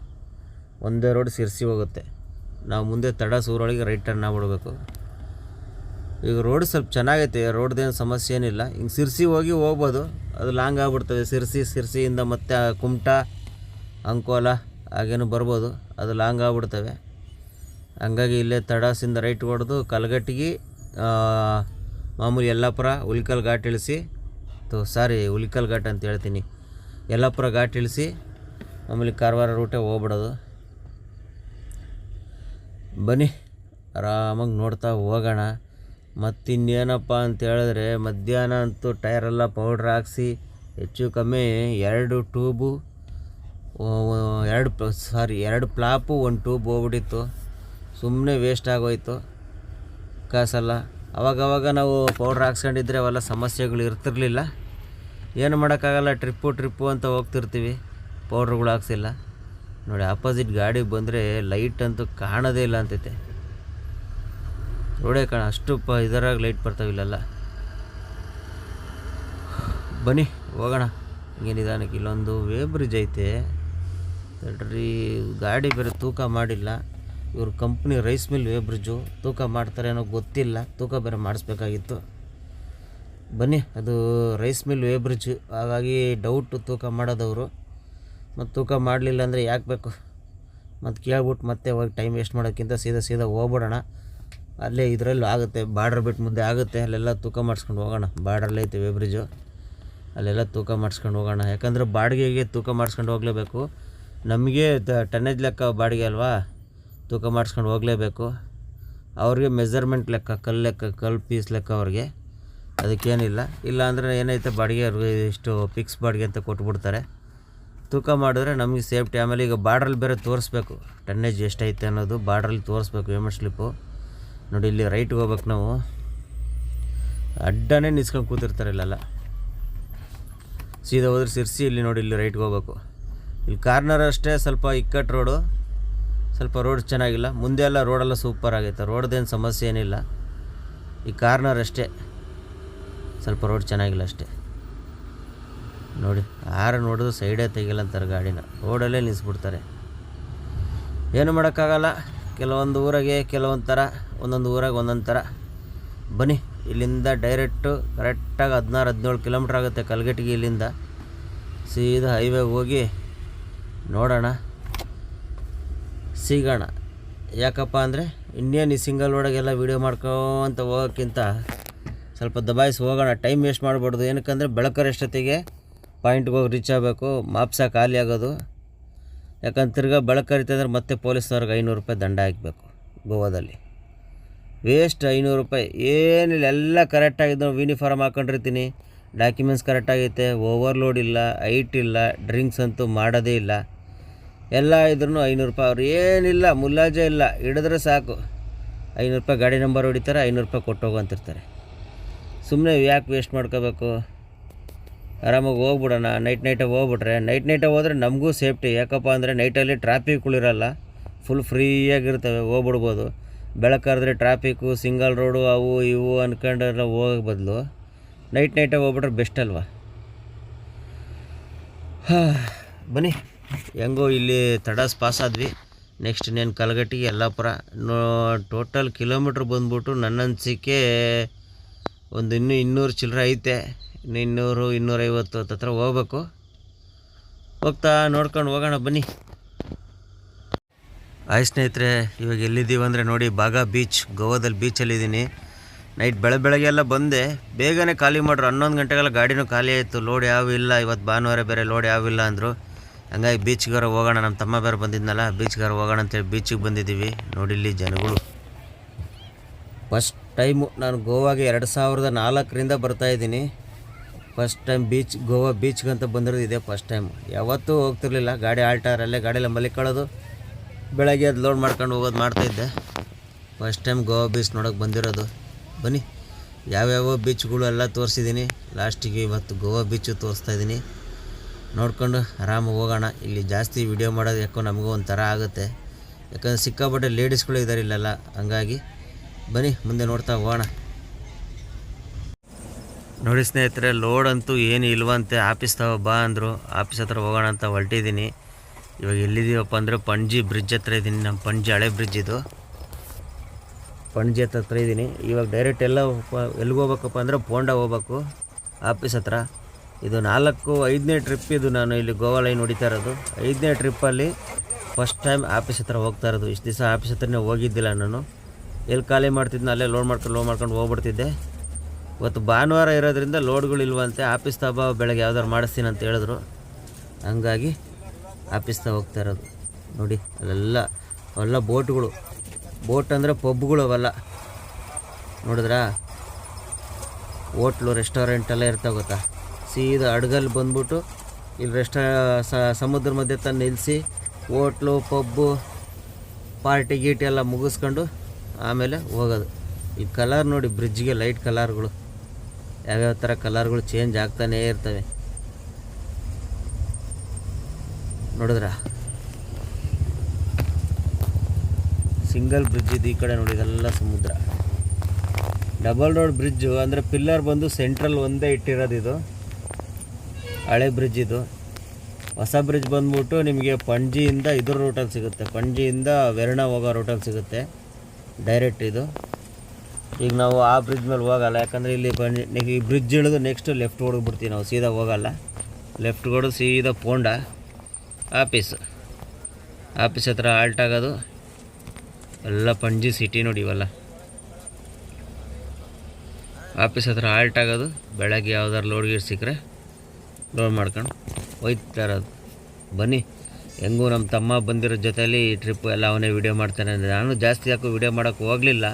ಒಂದೇ ರೋಡ್ ಸಿರ್ಸಿ ಹೋಗುತ್ತೆ. ನಾವು ಮುಂದೆ ತಡಾಸು ಊರೊಳಗೆ ರೈಟ್ ಟರ್ನ್ ಆಗ್ಬಿಡ್ಬೇಕು. ಈಗ ರೋಡ್ ಸ್ವಲ್ಪ ಚೆನ್ನಾಗೈತೆ, ರೋಡ್ದೇನು ಸಮಸ್ಯೆ ಏನಿಲ್ಲ. ಹಿಂಗೆ ಸಿರ್ಸಿ ಹೋಗಿ ಹೋಗ್ಬೋದು. ಅದು ಲಾಂಗ್ ಆಗ್ಬಿಡ್ತದೆ. ಸಿರ್ಸಿ, ಸಿರ್ಸಿಯಿಂದ ಮತ್ತೆ ಕುಮಟಾ, ಅಂಕೋಲ ಹಾಗೇನು ಬರ್ಬೋದು. ಅದು ಲಾಂಗ್ ಆಗ್ಬಿಡ್ತವೆ. ಹಂಗಾಗಿ ಇಲ್ಲೇ ತಡಾಸಿಂದ ರೈಟ್ ಹೊಡೆದು ಕಲಗಟ್ಟಿಗೆ ಮಾಮೂಲಿ ಯಲ್ಲಾಪುರ ಉಲಿಕಲ್ ಘಾಟ್ ಇಳಿಸಿ, ತೋ, ಸಾರಿ, ಉಲಿಕಲ್ ಘಾಟ್ ಅಂತ ಹೇಳ್ತೀನಿ. ಯಲ್ಲಾಪುರ ಘಾಟ್ ಇಳಿಸಿ, ಮಾಮೂಲಿ ಕಾರವಾರ ರೂಟೇ ಹೋಗ್ಬಿಡೋದು. ಬನ್ನಿ, ಆರಾಮಾಗಿ ನೋಡ್ತಾ ಹೋಗೋಣ. ಮತ್ತಿನ್ನೇನಪ್ಪ ಅಂತ ಹೇಳಿದ್ರೆ, ಮಧ್ಯಾಹ್ನ ಅಂತೂ ಟೈರೆಲ್ಲ ಪೌಡ್ರ್ ಹಾಕ್ಸಿ, ಹೆಚ್ಚು ಕಮ್ಮಿ ಎರಡು ಟ್ಯೂಬು ಎರಡು ಸಾರಿ ಎರಡು ಪ್ಲಾಪು ಒಂದು ಟ್ಯೂಬ್ ಹೋಗ್ಬಿಟ್ಟಿತ್ತು. ಸುಮ್ಮನೆ ವೇಸ್ಟ್ ಆಗೋಯ್ತು ಕಾಸಲ್ಲ. ಅವಾಗವಾಗ ನಾವು ಪೌಡ್ರ್ ಹಾಕ್ಸ್ಕೊಂಡಿದ್ರೆ ಅವೆಲ್ಲ ಸಮಸ್ಯೆಗಳು ಇರ್ತಿರ್ಲಿಲ್ಲ. ಏನು ಮಾಡೋಕ್ಕಾಗಲ್ಲ ಟ್ರಿಪ್ಪು ಟ್ರಿಪ್ಪು ಅಂತ ಹೋಗ್ತಿರ್ತೀವಿ. ಪೌಡ್ರ್ಗಳು ಹಾಕ್ಸಿಲ್ಲ. ನೋಡಿ ಆಪೋಸಿಟ್ ಗಾಡಿ ಬಂದರೆ ಲೈಟ್ ಅಂತೂ ಕಾಣೋದೇ ಇಲ್ಲ ಅಂತೈತೆ. ರೋಡೇ ಕಾಣ, ಅಷ್ಟು ಪ ಇದರಾಗ ಲೈಟ್ ಬರ್ತಾವಿಲ್ಲಲ್ಲ ಬನ್ನಿ, ಹೋಗೋಣ. ಹಿಂಗೆ ನಿಧಾನಕ್ಕೆ ಇಲ್ಲೊಂದು ವೇ ಬ್ರಿಡ್ಜ್ ಐತೆ. ತಡ್ರಿ, ಗಾಡಿ ಬೇರೆ ತೂಕ ಮಾಡಿಲ್ಲ. ಇವ್ರ company rice mill weigh bridge ತೂಕ ಮಾಡ್ತಾರೆ ಅನ್ನೋ ಗೊತ್ತಿಲ್ಲ. ತೂಕ ಬೇರೆ ಮಾಡಿಸ್ಬೇಕಾಗಿತ್ತು. ಬನ್ನಿ, ಅದು ರೈಸ್ ಮಿಲ್ ವೇ ಬ್ರಿಡ್ಜ್ ಹಾಗಾಗಿ ಡೌಟು ತೂಕ ಮಾಡೋದವರು. ಮತ್ತು ತೂಕ ಮಾಡಲಿಲ್ಲ ಅಂದರೆ ಯಾಕೆ ಬೇಕು? ಮತ್ತು ಕೇಳ್ಬಿಟ್ಟು ಮತ್ತೆ ಹೋಗಿ ಟೈಮ್ ವೇಸ್ಟ್ ಮಾಡೋಕ್ಕಿಂತ ಸೀದಾ ಸೀದಾ ಹೋಗ್ಬಿಡೋಣ. ಅಲ್ಲೇ ಇದರಲ್ಲೂ ಆಗುತ್ತೆ ಬಾರ್ಡ್ರ್ ಬಿಟ್ಟು ಮುಂದೆ ಆಗುತ್ತೆ, ಅಲ್ಲೆಲ್ಲ ತೂಕ ಮಾಡಿಸ್ಕೊಂಡು ಹೋಗೋಣ. ಬಾರ್ಡ್ರಲ್ಲೇ ಐತೆ ವೇ ಬ್ರಿಡ್ಜು ಅಲ್ಲೆಲ್ಲ ತೂಕ ಮಾಡಿಸ್ಕೊಂಡು ಹೋಗೋಣ. ಯಾಕಂದರೆ ಬಾಡಿಗೆಗೆ ತೂಕ ಮಾಡಿಸ್ಕೊಂಡು ಹೋಗಲೇಬೇಕು. ನಮಗೆ ಟನ್ನೇಜ್ ಲೆಕ್ಕ ಬಾಡಿಗೆ ಅಲ್ವಾ? ತೂಕ ಮಾಡಿಸ್ಕೊಂಡು ಹೋಗಲೇಬೇಕು. ಅವ್ರಿಗೆ ಮೆಜರ್ಮೆಂಟ್ ಲೆಕ್ಕ ಕಲ್ಲು ಲೆಕ್ಕ ಕಲ್ಲು ಪೀಸ್ ಲೆಕ್ಕ ಅವ್ರಿಗೆ. ಅದಕ್ಕೇನಿಲ್ಲ. ಇಲ್ಲ ಅಂದರೆ ಏನೈತೆ, ಬಾಡಿಗೆ ಅವ್ರಿಗೆ ಇಷ್ಟು ಫಿಕ್ಸ್ ಬಾಡಿಗೆ ಅಂತ ಕೊಟ್ಬಿಡ್ತಾರೆ. ತೂಕ ಮಾಡಿದ್ರೆ ನಮಗೆ ಸೇಫ್ಟಿ ಆಮೇಲೆ ಈಗ ಬಾರ್ಡ್ರಲ್ಲಿ ಬೇರೆ ತೋರಿಸ್ಬೇಕು. ಟನ್ನೇಜ್ ಎಷ್ಟೈತೆ ಅನ್ನೋದು ಬಾರ್ಡ್ರಲ್ಲಿ ತೋರಿಸ್ಬೇಕು ಪೇಮೆಂಟ್ ಸ್ಲಿಪ್ಪು ನೋಡಿ, ಇಲ್ಲಿ ರೈಟ್ಗೆ ಹೋಗ್ಬೇಕು ನಾವು. ಅಡ್ಡನೇ ನಿಸ್ಕೊಂಡು ಕೂತಿರ್ತಾರೆ ಇಲ್ಲೆಲ್ಲ. ಸೀದಾ ಹೋದ್ರೆ ಸಿರ್ಸಿ ಇಲ್ಲಿ ನೋಡಿ, ಇಲ್ಲಿ ರೈಟ್ಗೆ ಹೋಗ್ಬೇಕು. ಇಲ್ಲಿ ಕಾರ್ನರ್ ಅಷ್ಟೇ, ಸ್ವಲ್ಪ ಇಕ್ಕಟ್ಟು ರೋಡು ಸ್ವಲ್ಪ ರೋಡ್ ಚೆನ್ನಾಗಿಲ್ಲ. ಮುಂದೆ ಎಲ್ಲ ರೋಡೆಲ್ಲ ಸೂಪರ್ ಆಗೈತೆ. ರೋಡ್ದೇನು ಸಮಸ್ಯೆ ಏನಿಲ್ಲ. ಈ ಕಾರ್ನರ್ ಅಷ್ಟೇ. ಸ್ವಲ್ಪ ರೋಡ್ ಚೆನ್ನಾಗಿಲ್ಲ ಅಷ್ಟೇ. ನೋಡಿ ಯಾರು ನೋಡಿದ್ರು ಸೈಡೇ ತೆಗಿಲ್ಲ ಅಂತಾರೆ ಗಾಡಿನ. ರೋಡಲ್ಲೇ ನಿಲ್ಲಿಸ್ಬಿಡ್ತಾರೆ ಏನು ಮಾಡೋಕ್ಕಾಗಲ್ಲ. ಕೆಲವೊಂದು ಊರಾಗೆ, ಕೆಲವೊಂದು ಥರ, ಒಂದೊಂದು ಊರಾಗೆ ಒಂದೊಂದು ಥರ. ಬನ್ನಿ, ಇಲ್ಲಿಂದ ಡೈರೆಕ್ಟು ಕರೆಕ್ಟಾಗಿ ಹದಿನಾರು, ಹದಿನೇಳು ಕಿಲೋಮೀಟ್ರ್ ಆಗುತ್ತೆ ಕಲ್ಗಟ್ಟಿಗೆ ಇಲ್ಲಿಂದ. ಸೀದಾ ಹೈವೇಗೆ ಹೋಗಿ ನೋಡೋಣ. ಸಿಗೋಣ. ಯಾಕಪ್ಪ ಅಂದರೆ ಇನ್ನೇನು ಈ ಸಿಂಗಲ್ ರೋಡಾಗೆಲ್ಲ ವೀಡಿಯೋ ಮಾಡ್ಕೊಂತ ಹೋಗೋಕ್ಕಿಂತ ಸ್ವಲ್ಪ ದಬಾಯಿಸಿ ಹೋಗೋಣ. ಟೈಮ್ ವೇಸ್ಟ್ ಮಾಡಬಾರ್ದು ಏನಕ್ಕಂದರೆ, ಬೆಳಕರ ಎಷ್ಟೊತ್ತಿಗೆ ಪಾಯಿಂಟ್ಗೆ ಹೋಗಿ ರೀಚ್ ಆಗಬೇಕು. ಮಾಪ್ಸ ಖಾಲಿ ಆಗೋದು. ಯಾಕಂದ್ರೆ ತಿರ್ಗಾ ಬೆಳಕರಿತಂದ್ರೆ ಮತ್ತೆ ಪೊಲೀಸ್ನವ್ರಿಗೆ ಐನೂರು ರೂಪಾಯಿ ದಂಡ ಹಾಕಬೇಕು ಗೋವಾದಲ್ಲಿ. ವೇಸ್ಟ್ ಐನೂರು ರೂಪಾಯಿ. ಏನಿಲ್ಲ ಎಲ್ಲ ಕರೆಕ್ಟಾಗಿದ್ದು ಯೂನಿಫಾರ್ಮ್ ಹಾಕೊಂಡಿರ್ತೀನಿ. ಡಾಕ್ಯುಮೆಂಟ್ಸ್ ಕರೆಕ್ಟಾಗೈತೆ ಓವರ್ಲೋಡ್ ಇಲ್ಲ ಹೈಟ್ ಇಲ್ಲ ಡ್ರಿಂಕ್ಸ್ ಅಂತೂ ಮಾಡೋದೇ ಇಲ್ಲ. ಎಲ್ಲ ಇದ್ರೂ ಐನೂರು ರೂಪಾಯಿ. ಅವ್ರು ಏನಿಲ್ಲ ಮುಲಾಜೆ ಇಲ್ಲ, ಹಿಡಿದ್ರೆ ಸಾಕು. ಐನೂರು ರೂಪಾಯಿ ಗಾಡಿ ನಂಬರ್ ಹೊಡಿತಾರೆ, ಐನೂರು ರೂಪಾಯಿ ಕೊಟ್ಟು ಹೋಗು ಅಂತಿರ್ತಾರೆ. ಸುಮ್ಮನೆ ಯಾಕೆ ವೇಸ್ಟ್ ಮಾಡ್ಕೋಬೇಕು? ಆರಾಮಾಗಿ ಹೋಗ್ಬಿಡೋಣ ನೈಟ್ ನೈಟಾಗಿ ಹೋಗ್ಬಿಟ್ರೆ. ನೈಟ್ ನೈಟಾಗಿ ಹೋದರೆ ನಮಗೂ ಸೇಫ್ಟಿ ಯಾಕಪ್ಪ ಅಂದರೆ ನೈಟಲ್ಲಿ ಟ್ರಾಫಿಕ್ಗಳಿರಲ್ಲ ಫುಲ್ ಫ್ರೀಯಾಗಿರ್ತವೆ ಹೋಗ್ಬಿಡ್ಬೋದು. ಬೆಳಕಾದ್ರೆ ಟ್ರಾಫಿಕ್ಕು ಸಿಂಗಲ್ ರೋಡು ಅವು ಇವು ಅನ್ಕೊಂಡೆಲ್ಲ ಹೋಗೋ ಬದಲು. ನೈಟ್ ನೈಟಾಗಿ ಹೋಗ್ಬಿಟ್ರೆ ಬೆಸ್ಟ್ ಅಲ್ವಾ? ಹಾಂ, ಬನ್ನಿ. ಹೆಂಗೋ ಇಲ್ಲಿ ತಡಾಸ್ ಪಾಸ್ ಆದ್ವಿ. ನೆಕ್ಸ್ಟ್ ಇನ್ನೇನು Kalghatgi Yellapur. No total kilometre ಬಂದ್ಬಿಟ್ಟು ನನ್ನ ಅನಿಸಿಕೆ ಒಂದು ಇನ್ನೂ ಇನ್ನೂರು ಚಿಲ್ಲರೆ ಐತೆ. ಇನ್ನೂರು, ಇನ್ನೂರೈವತ್ತು ಹತ್ರ ಹೋಗ್ಬೇಕು. ಹೋಗ್ತಾ ನೋಡ್ಕೊಂಡು ಹೋಗೋಣ, ಬನ್ನಿ. ಆಯ್ ಸ್ನೇಹಿತರೆ, ಇವಾಗ ಎಲ್ಲಿದ್ದೀವಿ ಅಂದರೆ ನೋಡಿ ಬಾಗಾ ಬೀಚ್, ಗೋವಾದಲ್ಲಿ ಬೀಚಲ್ಲಿದ್ದೀನಿ ನೈಟ್ ಬೆಳೆ, ಬೆಳಗ್ಗೆ ಎಲ್ಲ ಬಂದೆ. ಬೇಗನೆ ಖಾಲಿ ಮಾಡ್ರು. ಹನ್ನೊಂದು ಗಂಟೆಗೆಲ್ಲ ಗಾಡಿನೂ ಖಾಲಿ ಆಯಿತು. ಲೋಡ್ ಯಾವ ಇಲ್ಲ. ಇವತ್ತು ಭಾನುವಾರ ಬೇರೆ ಲೋಡ್ ಯಾವ ಇಲ್ಲ ಅಂದರು. ಹಂಗಾಗಿ ಬೀಚ್ಗಾರ ಹೋಗೋಣ. ನಮ್ಮ ತಮ್ಮ ಬೇರೆ ಬಂದಿದ್ನಲ್ಲ ಬೀಚ್ಗಾರ ಹೋಗೋಣ ಅಂತೇಳಿ ಬೀಚಿಗೆ ಬಂದಿದ್ದೀವಿ. ನೋಡಿ ಇಲ್ಲಿ ಜನಗಳು. ಫಸ್ಟ್ ಟೈಮು ನಾನು ಗೋವಾಗೆ ಎರಡು ಸಾವಿರದ ನಾಲ್ಕರಿಂದ ಬರ್ತಾಯಿದ್ದೀನಿ ಫಸ್ಟ್ ಟೈಮ್ ಬೀಚ್ ಗೋವಾ ಬೀಚ್ಗಂತ ಬಂದಿರೋದು ಇದೇ ಫಸ್ಟ್ ಟೈಮ್ ಯಾವತ್ತೂ ಹೋಗ್ತಿರ್ಲಿಲ್ಲ. ಗಾಡಿ ಆಲ್ಟಾರಲ್ಲೇ ಗಾಡಿಯಲ್ಲಿ ಮಲಿಕೊಳ್ಳೋದು ಬೆಳಗ್ಗೆ ಅದು ಲೋಡ್ ಮಾಡ್ಕೊಂಡು ಹೋಗೋದು ಮಾಡ್ತಾಯಿದ್ದೆ ಫಸ್ಟ್ ಟೈಮ್ ಗೋವಾ ಬೀಚ್ ನೋಡೋಕೆ ಬಂದಿರೋದು. ಬನ್ನಿ. ಯಾವ್ಯಾವ ಬೀಚ್ಗಳು ಎಲ್ಲ ತೋರಿಸಿದ್ದೀನಿ ಲಾಸ್ಟಿಗೆ ಇವತ್ತು ಗೋವಾ ಬೀಚು ತೋರಿಸ್ತಾ ಇದ್ದೀನಿ. ನೋಡ್ಕೊಂಡು ಆರಾಮಾಗಿ ಹೋಗೋಣ. ಇಲ್ಲಿ ಜಾಸ್ತಿ ವಿಡಿಯೋ ಮಾಡೋದು ಯಾಕೋ ನಮಗೂ ಒಂಥರ ಆಗುತ್ತೆ. ಯಾಕಂದ್ರೆ ಸಿಕ್ಕಾಪಟ್ಟೆ ಲೇಡೀಸ್ಗಳು ಇದ್ದಾರೆ ಇಲ್ಲೆಲ್ಲ. ಹಂಗಾಗಿ ಬನ್ನಿ, ಮುಂದೆ ನೋಡ್ತಾ ಹೋಗೋಣ. ನೋಡಿ ಸ್ನೇಹಿತರೆ ಲೋಡ್ ಅಂತೂ ಏನು ಇಲ್ವಂತೆ, ಆಫೀಸ್ ತಗೋ ಬಾ ಅಂದರು. ಆಫೀಸ್ ಹತ್ರ ಹೋಗೋಣ ಅಂತ ಹೊರಟಿದ್ದೀನಿ ಇವಾಗ ಎಲ್ಲಿದ್ದೀವಪ್ಪ ಅಂದರೆ ಪಣಜಿ ಬ್ರಿಡ್ಜ್ ಹತ್ರ ಇದ್ದೀನಿ ನಮ್ಮ ಪಣಜಿ ಹಳೆ ಬ್ರಿಡ್ಜ್ ಇದು. ಪಣಜಿ ಹತ್ರ ಹತ್ರ ಇದ್ದೀನಿ ಇವಾಗ ಡೈರೆಕ್ಟ್ ಎಲ್ಲ ಎಲ್ಲಿಗೆ ಹೋಗ್ಬೇಕಪ್ಪ ಅಂದರೆ ಪೋಂಡ ಹೋಗ್ಬೇಕು. ಆಫೀಸ್ ಹತ್ರ. ಇದು ನಾಲ್ಕು, ಐದನೇ ಟ್ರಿಪ್ ಇದು ನಾನು ಇಲ್ಲಿ ಗೋವಾ ಲೈನ್ ಹೊಡಿತಾ ಇರೋದು. ಐದನೇ ಟ್ರಿಪ್ಪಲ್ಲಿ ಫಸ್ಟ್ ಟೈಮ್ ಆಫೀಸ್ ಹತ್ರ ಹೋಗ್ತಾ ಇರೋದು. ಇಷ್ಟು ದಿವಸ ಆಫೀಸ್ ಹತ್ರನೇ ಹೋಗಿದ್ದಿಲ್ಲ ನಾನು. ಎಲ್ಲಿ ಖಾಲಿ ಮಾಡ್ತಿದ್ನ ಅಲ್ಲೇ ಲೋಡ್ ಮಾಡ್ಕೊಂಡು ಲೋಡ್ ಮಾಡ್ಕೊಂಡು ಹೋಗ್ಬಿಡ್ತಿದ್ದೆ. ಇವತ್ತು ಭಾನುವಾರ ಇರೋದ್ರಿಂದ ಲೋಡ್ಗಳು ಇಲ್ವಂತೆ, ಆಫೀಸ್ ತಬ ಬೆಳಗ್ಗೆ ಯಾವ್ದಾರು ಮಾಡಿಸ್ತೀನಿ ಅಂತ ಹೇಳಿದ್ರು. ಹಂಗಾಗಿ ಆಫೀಸ್ ತ ಹೋಗ್ತಾ ಇರೋದು. ನೋಡಿ, ಅಲ್ಲೆಲ್ಲ, ಅವೆಲ್ಲ ಬೋಟ್ಗಳು. ಬೋಟ್ ಅಂದರೆ ಪಬ್ಗಳು ಅವೆಲ್ಲ. ನೋಡಿದ್ರಾ? ಹೋಟ್ಲು ರೆಸ್ಟೋರೆಂಟ್ ಎಲ್ಲ ಇರ್ತಾವೆ ಗೊತ್ತಾ? ಸೀದಾ ಅಡ್ಗಲ್ಲಿ ಬಂದ್ಬಿಟ್ಟು ಇಲ್ಲಿ ರೆಸ್ಟ ಸಮುದ್ರ ಮಧ್ಯೆ ತಂದು ನಿಲ್ಲಿಸಿ ಹೋಟ್ಲು, ಪಬ್ಬು, ಪಾರ್ಟಿ ಗೀಟಿ ಎಲ್ಲ ಮುಗಿಸ್ಕೊಂಡು ಆಮೇಲೆ ಹೋಗೋದು. ಈ ಕಲರ್ ನೋಡಿ, ಬ್ರಿಡ್ಜ್ಗೆ ಲೈಟ್ ಕಲರ್ಗಳು. ಯಾವ್ಯಾವ ಥರ ಕಲರ್ಗಳು ಚೇಂಜ್ ಆಗ್ತಾನೇ ಇರ್ತವೆ. ನೋಡಿದ್ರ? ಸಿಂಗಲ್ ಬ್ರಿಡ್ಜ್ ಇದು ಈ ಕಡೆ ನೋಡಿ, ಇದೆಲ್ಲ ಸಮುದ್ರ. ಡಬಲ್ ರೋಡ್ ಬ್ರಿಡ್ಜು ಅಂದರೆ ಪಿಲ್ಲರ್ ಬಂದು ಸೆಂಟ್ರಲ್ ಒಂದೇ ಇಟ್ಟಿರೋದು ಇದು. ಹಳೆ ಬ್ರಿಡ್ಜ್ ಇದು. ಹೊಸ ಬ್ರಿಡ್ಜ್ ಬಂದ್ಬಿಟ್ಟು ನಿಮಗೆ ಪಣಜಿಯಿಂದ ಇದ್ರ ರೂಟಲ್ಲಿ ಸಿಗುತ್ತೆ. ಪಣಜಿಯಿಂದ ವೆರ್ಣ ಹೋಗೋ ರೂಟಲ್ಲಿ ಸಿಗುತ್ತೆ. ಡೈರೆಕ್ಟ್ ಇದು. ಈಗ ನಾವು ಆ ಬ್ರಿಡ್ಜ್ ಮೇಲೆ ಹೋಗಲ್ಲ. ಯಾಕಂದರೆ ಇಲ್ಲಿ ಬನ್ನಿ ಈ ಬ್ರಿಡ್ಜ್ ಇಳಿದು ನೆಕ್ಸ್ಟ್ ಲೆಫ್ಟ್ ಹೊಡೆದ್ಬಿಡ್ತೀವಿ ನಾವು. ಸೀದಾ ಹೋಗಲ್ಲ. ಲೆಫ್ಟ್ ಹೊಡೆದು ಸೀದಾ ಪೋಂಡ ಆಫೀಸ್ ಆಫೀಸ್ ಹತ್ರ ಆಲ್ಟ್ ಆಗೋದು. ಎಲ್ಲ ಪಂಜಿ ಸಿಟಿ ನೋಡಿ ಇವೆಲ್ಲ. ಆಫೀಸ್ ಹತ್ರ ಆಲ್ಟ್ ಆಗೋದು. ಬೆಳಗ್ಗೆ ಯಾವ್ದಾರು ಲೋಡ್ ಗೀಡ್ ಸಿಕ್ಕರೆ ಲೋಡ್ ಮಾಡ್ಕೊಂಡು ಹೋಯ್ತಾ ಇರೋದು. ಬನ್ನಿ. ಹೆಂಗೂ ನಮ್ಮ ತಮ್ಮ ಬಂದಿರೋ ಜೊತೆಯಲ್ಲಿ ಈ ಟ್ರಿಪ್ ಎಲ್ಲ ಅವನೇ ವಿಡಿಯೋ ಮಾಡ್ತಾನೆ. ನಾನು ಜಾಸ್ತಿ ಯಾಕೋ ವಿಡಿಯೋ ಮಾಡೋಕ್ಕೆ ಹೋಗಲಿಲ್ಲ.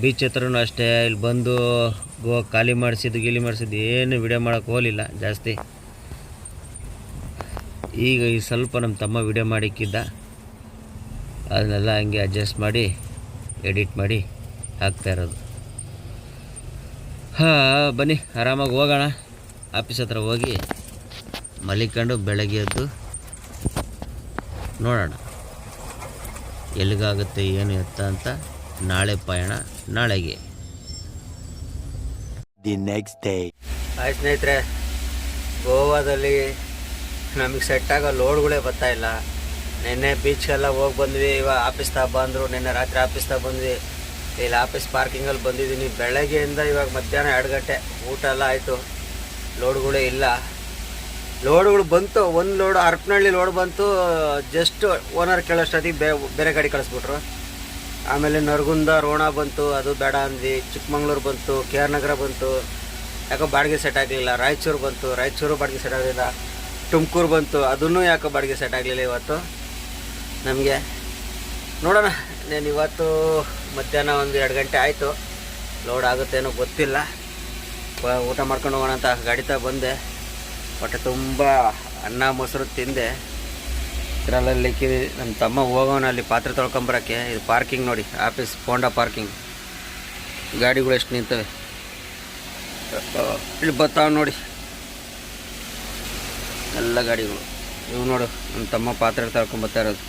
ಬೀಚ್ ಹತ್ರನೂ ಅಷ್ಟೇ, ಇಲ್ಲಿ ಬಂದು ಗೋ ಖಾಲಿ ಮಾಡಿಸಿದ್ದು, ಗೀಲಿ ಮಾಡಿಸಿದ್ದು ಏನು ವಿಡಿಯೋ ಮಾಡೋಕ್ಕೆ ಹೋಗಲಿಲ್ಲ, ಜಾಸ್ತಿ. ಈಗ ಈ ಸ್ವಲ್ಪ ನಮ್ಮ ತಮ್ಮ ವಿಡಿಯೋ ಮಾಡಿಕ್ಕಿದ್ದ. ಅದನ್ನೆಲ್ಲ ಹಂಗೆ ಅಡ್ಜಸ್ಟ್ ಮಾಡಿ ಎಡಿಟ್ ಮಾಡಿ ಹಾಕ್ತಾ ಇರೋದು. ಹಾಂ, ಬನ್ನಿ, ಆರಾಮಾಗಿ ಹೋಗೋಣ. ಆಫೀಸ್ ಹತ್ರ ಹೋಗಿ ಮಲಿಕೊಂಡು ಬೆಳಗ್ಗೆ ಎದ್ದು ನೋಡೋಣ. ಎಲ್ಲಿಗಾಗುತ್ತೆ, ಏನು ಎತ್ತ ಅಂತ ನಾಳೆ ಪಯಣ ನಾಳೆಗೆ. ದಿ ನೆಕ್ಸ್ಟ್ ಡೇ ಆಯ್ತು ಸ್ನೇಹಿತರೆ ಗೋವಾದಲ್ಲಿ ನಮಗೆ ಸೆಟ್ ಆಗೋ ಲೋಡ್ಗಳೇ ಬರ್ತಾ ಇಲ್ಲ. ನಿನ್ನೆ ಬೀಚ್ಗೆಲ್ಲ ಹೋಗಿ ಬಂದ್ವಿ ಇವಾಗ ಆಫೀಸ್ ತಾ ಬಂದರು ನಿನ್ನೆ ರಾತ್ರಿ ಆಫೀಸ್ ತಾ ಬಂದ್ವಿ. ಇಲ್ಲಿ ಆಫೀಸ್ ಪಾರ್ಕಿಂಗಲ್ಲಿ ಬಂದಿದ್ದೀನಿ. ಬೆಳಗ್ಗೆಯಿಂದ ಇವಾಗ ಮಧ್ಯಾಹ್ನ ಎರಡು ಗಂಟೆ ಊಟ ಎಲ್ಲ ಆಯಿತು. ಲೋಡ್ಗಳೇ ಇಲ್ಲ. ಲೋಡ್ಗಳು ಬಂತು ಒಂದು ಲೋಡ್ ಅರ್ಪನಹಳ್ಳಿ ಲೋಡ್ ಬಂತು ಜಸ್ಟ್ ಓನರ್ ಕೇಳೋಷ್ಟೊತ್ತಿಗೆ ಬೇರೆ ಗಾಡಿ ಕಳಿಸ್ಬಿಟ್ರು. ಆಮೇಲೆ ನರಗುಂದ, ರೋಣ ಬಂತು, ಅದು ಬೇಡ ಅಂದ್ವಿ. ಚಿಕ್ಕಮಂಗ್ಳೂರು ಬಂತು, ಕೆ ಆರ್ ನಗರ ಬಂತು. ಯಾಕೋ ಬಾಡಿಗೆ ಸೆಟ್ ಆಗಲಿಲ್ಲ. ರಾಯಚೂರು ಬಂತು. ರಾಯಚೂರು ಬಾಡಿಗೆ ಸೆಟ್ ಆಗಲಿಲ್ಲ. ತುಮಕೂರು ಬಂತು. ಅದನ್ನು ಯಾಕೋ ಬಾಡಿಗೆ ಸೆಟ್ ಆಗಲಿಲ್ಲ ಇವತ್ತು? ನಮಗೆ. ನೋಡೋಣ. ನಾನು ಇವತ್ತು ಮಧ್ಯಾಹ್ನ ಒಂದು ಎರಡು ಗಂಟೆ ಆಯಿತು. ಲೋಡ್ ಆಗುತ್ತೇನೋ ಗೊತ್ತಿಲ್ಲ. ಊಟ ಮಾಡ್ಕೊಂಡು ಹೋಗೋಣ ಅಂತ ಗಾಡಿ ತ ಬಂದೆ. ಹೊಟ್ಟೆ ತುಂಬ ಅನ್ನ, ಮೊಸರು ತಿಂದೆ. ಇದರಲ್ಲಲ್ಲಿ ನಮ್ಮ ತಮ್ಮ ಹೋಗೋಣ ಅಲ್ಲಿ ಪಾತ್ರೆ ತೊಳ್ಕೊಂಬರಕ್ಕೆ ಇದು ಪಾರ್ಕಿಂಗ್ ನೋಡಿ ಆಫೀಸ್ ಪೋಂಡಾ ಪಾರ್ಕಿಂಗ್ ಗಾಡಿಗಳು ಎಷ್ಟು ನಿಂತವೆ? ಇಲ್ಲಿ ಬರ್ತಾವೆ ನೋಡಿ. ಎಲ್ಲ ಗಾಡಿಗಳು. ಇವು ನೋಡು, ನಮ್ಮ ತಮ್ಮ ಪಾತ್ರೆ ತೊಳ್ಕೊಂಬರ್ತಾ ಇರೋದು.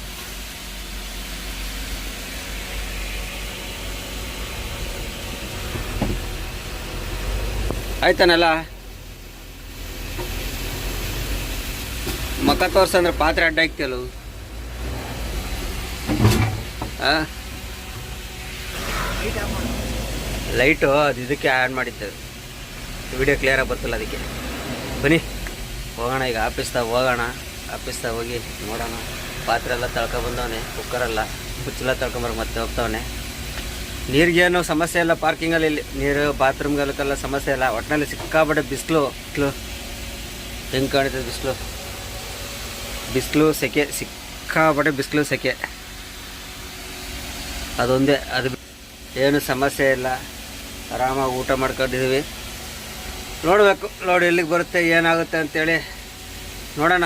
ಆಯ್ತಾನಲ್ಲ? ಮಕ್ಕ ತೋರ್ಸಂದ್ರೆ ಪಾತ್ರೆ ಅಡ್ಡ ಹಾಕ್ತಿಯಲ್ಲ ಲೈಟು ಅದು ಇದಕ್ಕೆ ಆ್ಯಡ್ ಮಾಡಿದ್ದೇವೆ ವಿಡಿಯೋ ಕ್ಲಿಯರಾಗಿ ಬರ್ತಿಲ್ಲ ಅದಕ್ಕೆ. ಬನ್ನಿ. ಹೋಗೋಣ ಈಗ, ಆಫೀಸ್ದಾಗ ಹೋಗೋಣ. ಆಫೀಸ್ದಾಗ ಹೋಗಿ ನೋಡೋಣ. ಪಾತ್ರೆ ಎಲ್ಲ ತಳ್ಕೊಬಂದವನೆ ಕುಕ್ಕರೆಲ್ಲ ಕುಚ್ಚೆಲ್ಲ ತಳ್ಕೊಂಬರ್ ಮತ್ತೆ ಹೋಗ್ತವನೆ. ನೀರಿಗೇನು ಸಮಸ್ಯೆ ಇಲ್ಲ ಪಾರ್ಕಿಂಗಲ್ಲಿ ಇಲ್ಲಿ ನೀರು ಬಾತ್ರೂಮ್ಗಳಕ್ಕೆಲ್ಲ ಸಮಸ್ಯೆ ಇಲ್ಲ. ಒಟ್ಟಿನಲ್ಲಿ ಸಿಕ್ಕಾಪಟ್ಟೆ ಬಿಸಿಲು. ಬಿಸಿಲು ಹೆಂಗೆ ಕಾಣುತ್ತೆ ಬಿಸಿಲು? ಬಿಸಿಲು ಸೆಕೆ ಸಿಕ್ಕಾಪಟ್ಟೆ ಬಿಸಿಲು ಸೆಕೆ. ಅದೊಂದೇ, ಅದು ಏನು ಸಮಸ್ಯೆ ಇಲ್ಲ. ಆರಾಮಾಗಿ ಊಟ ಮಾಡ್ಕೊಂಡಿದ್ದೀವಿ. ನೋಡಬೇಕು, ನೋಡಿ ಎಲ್ಲಿಗೆ ಬರುತ್ತೆ, ಏನಾಗುತ್ತೆ ಅಂತೇಳಿ. ನೋಡೋಣ.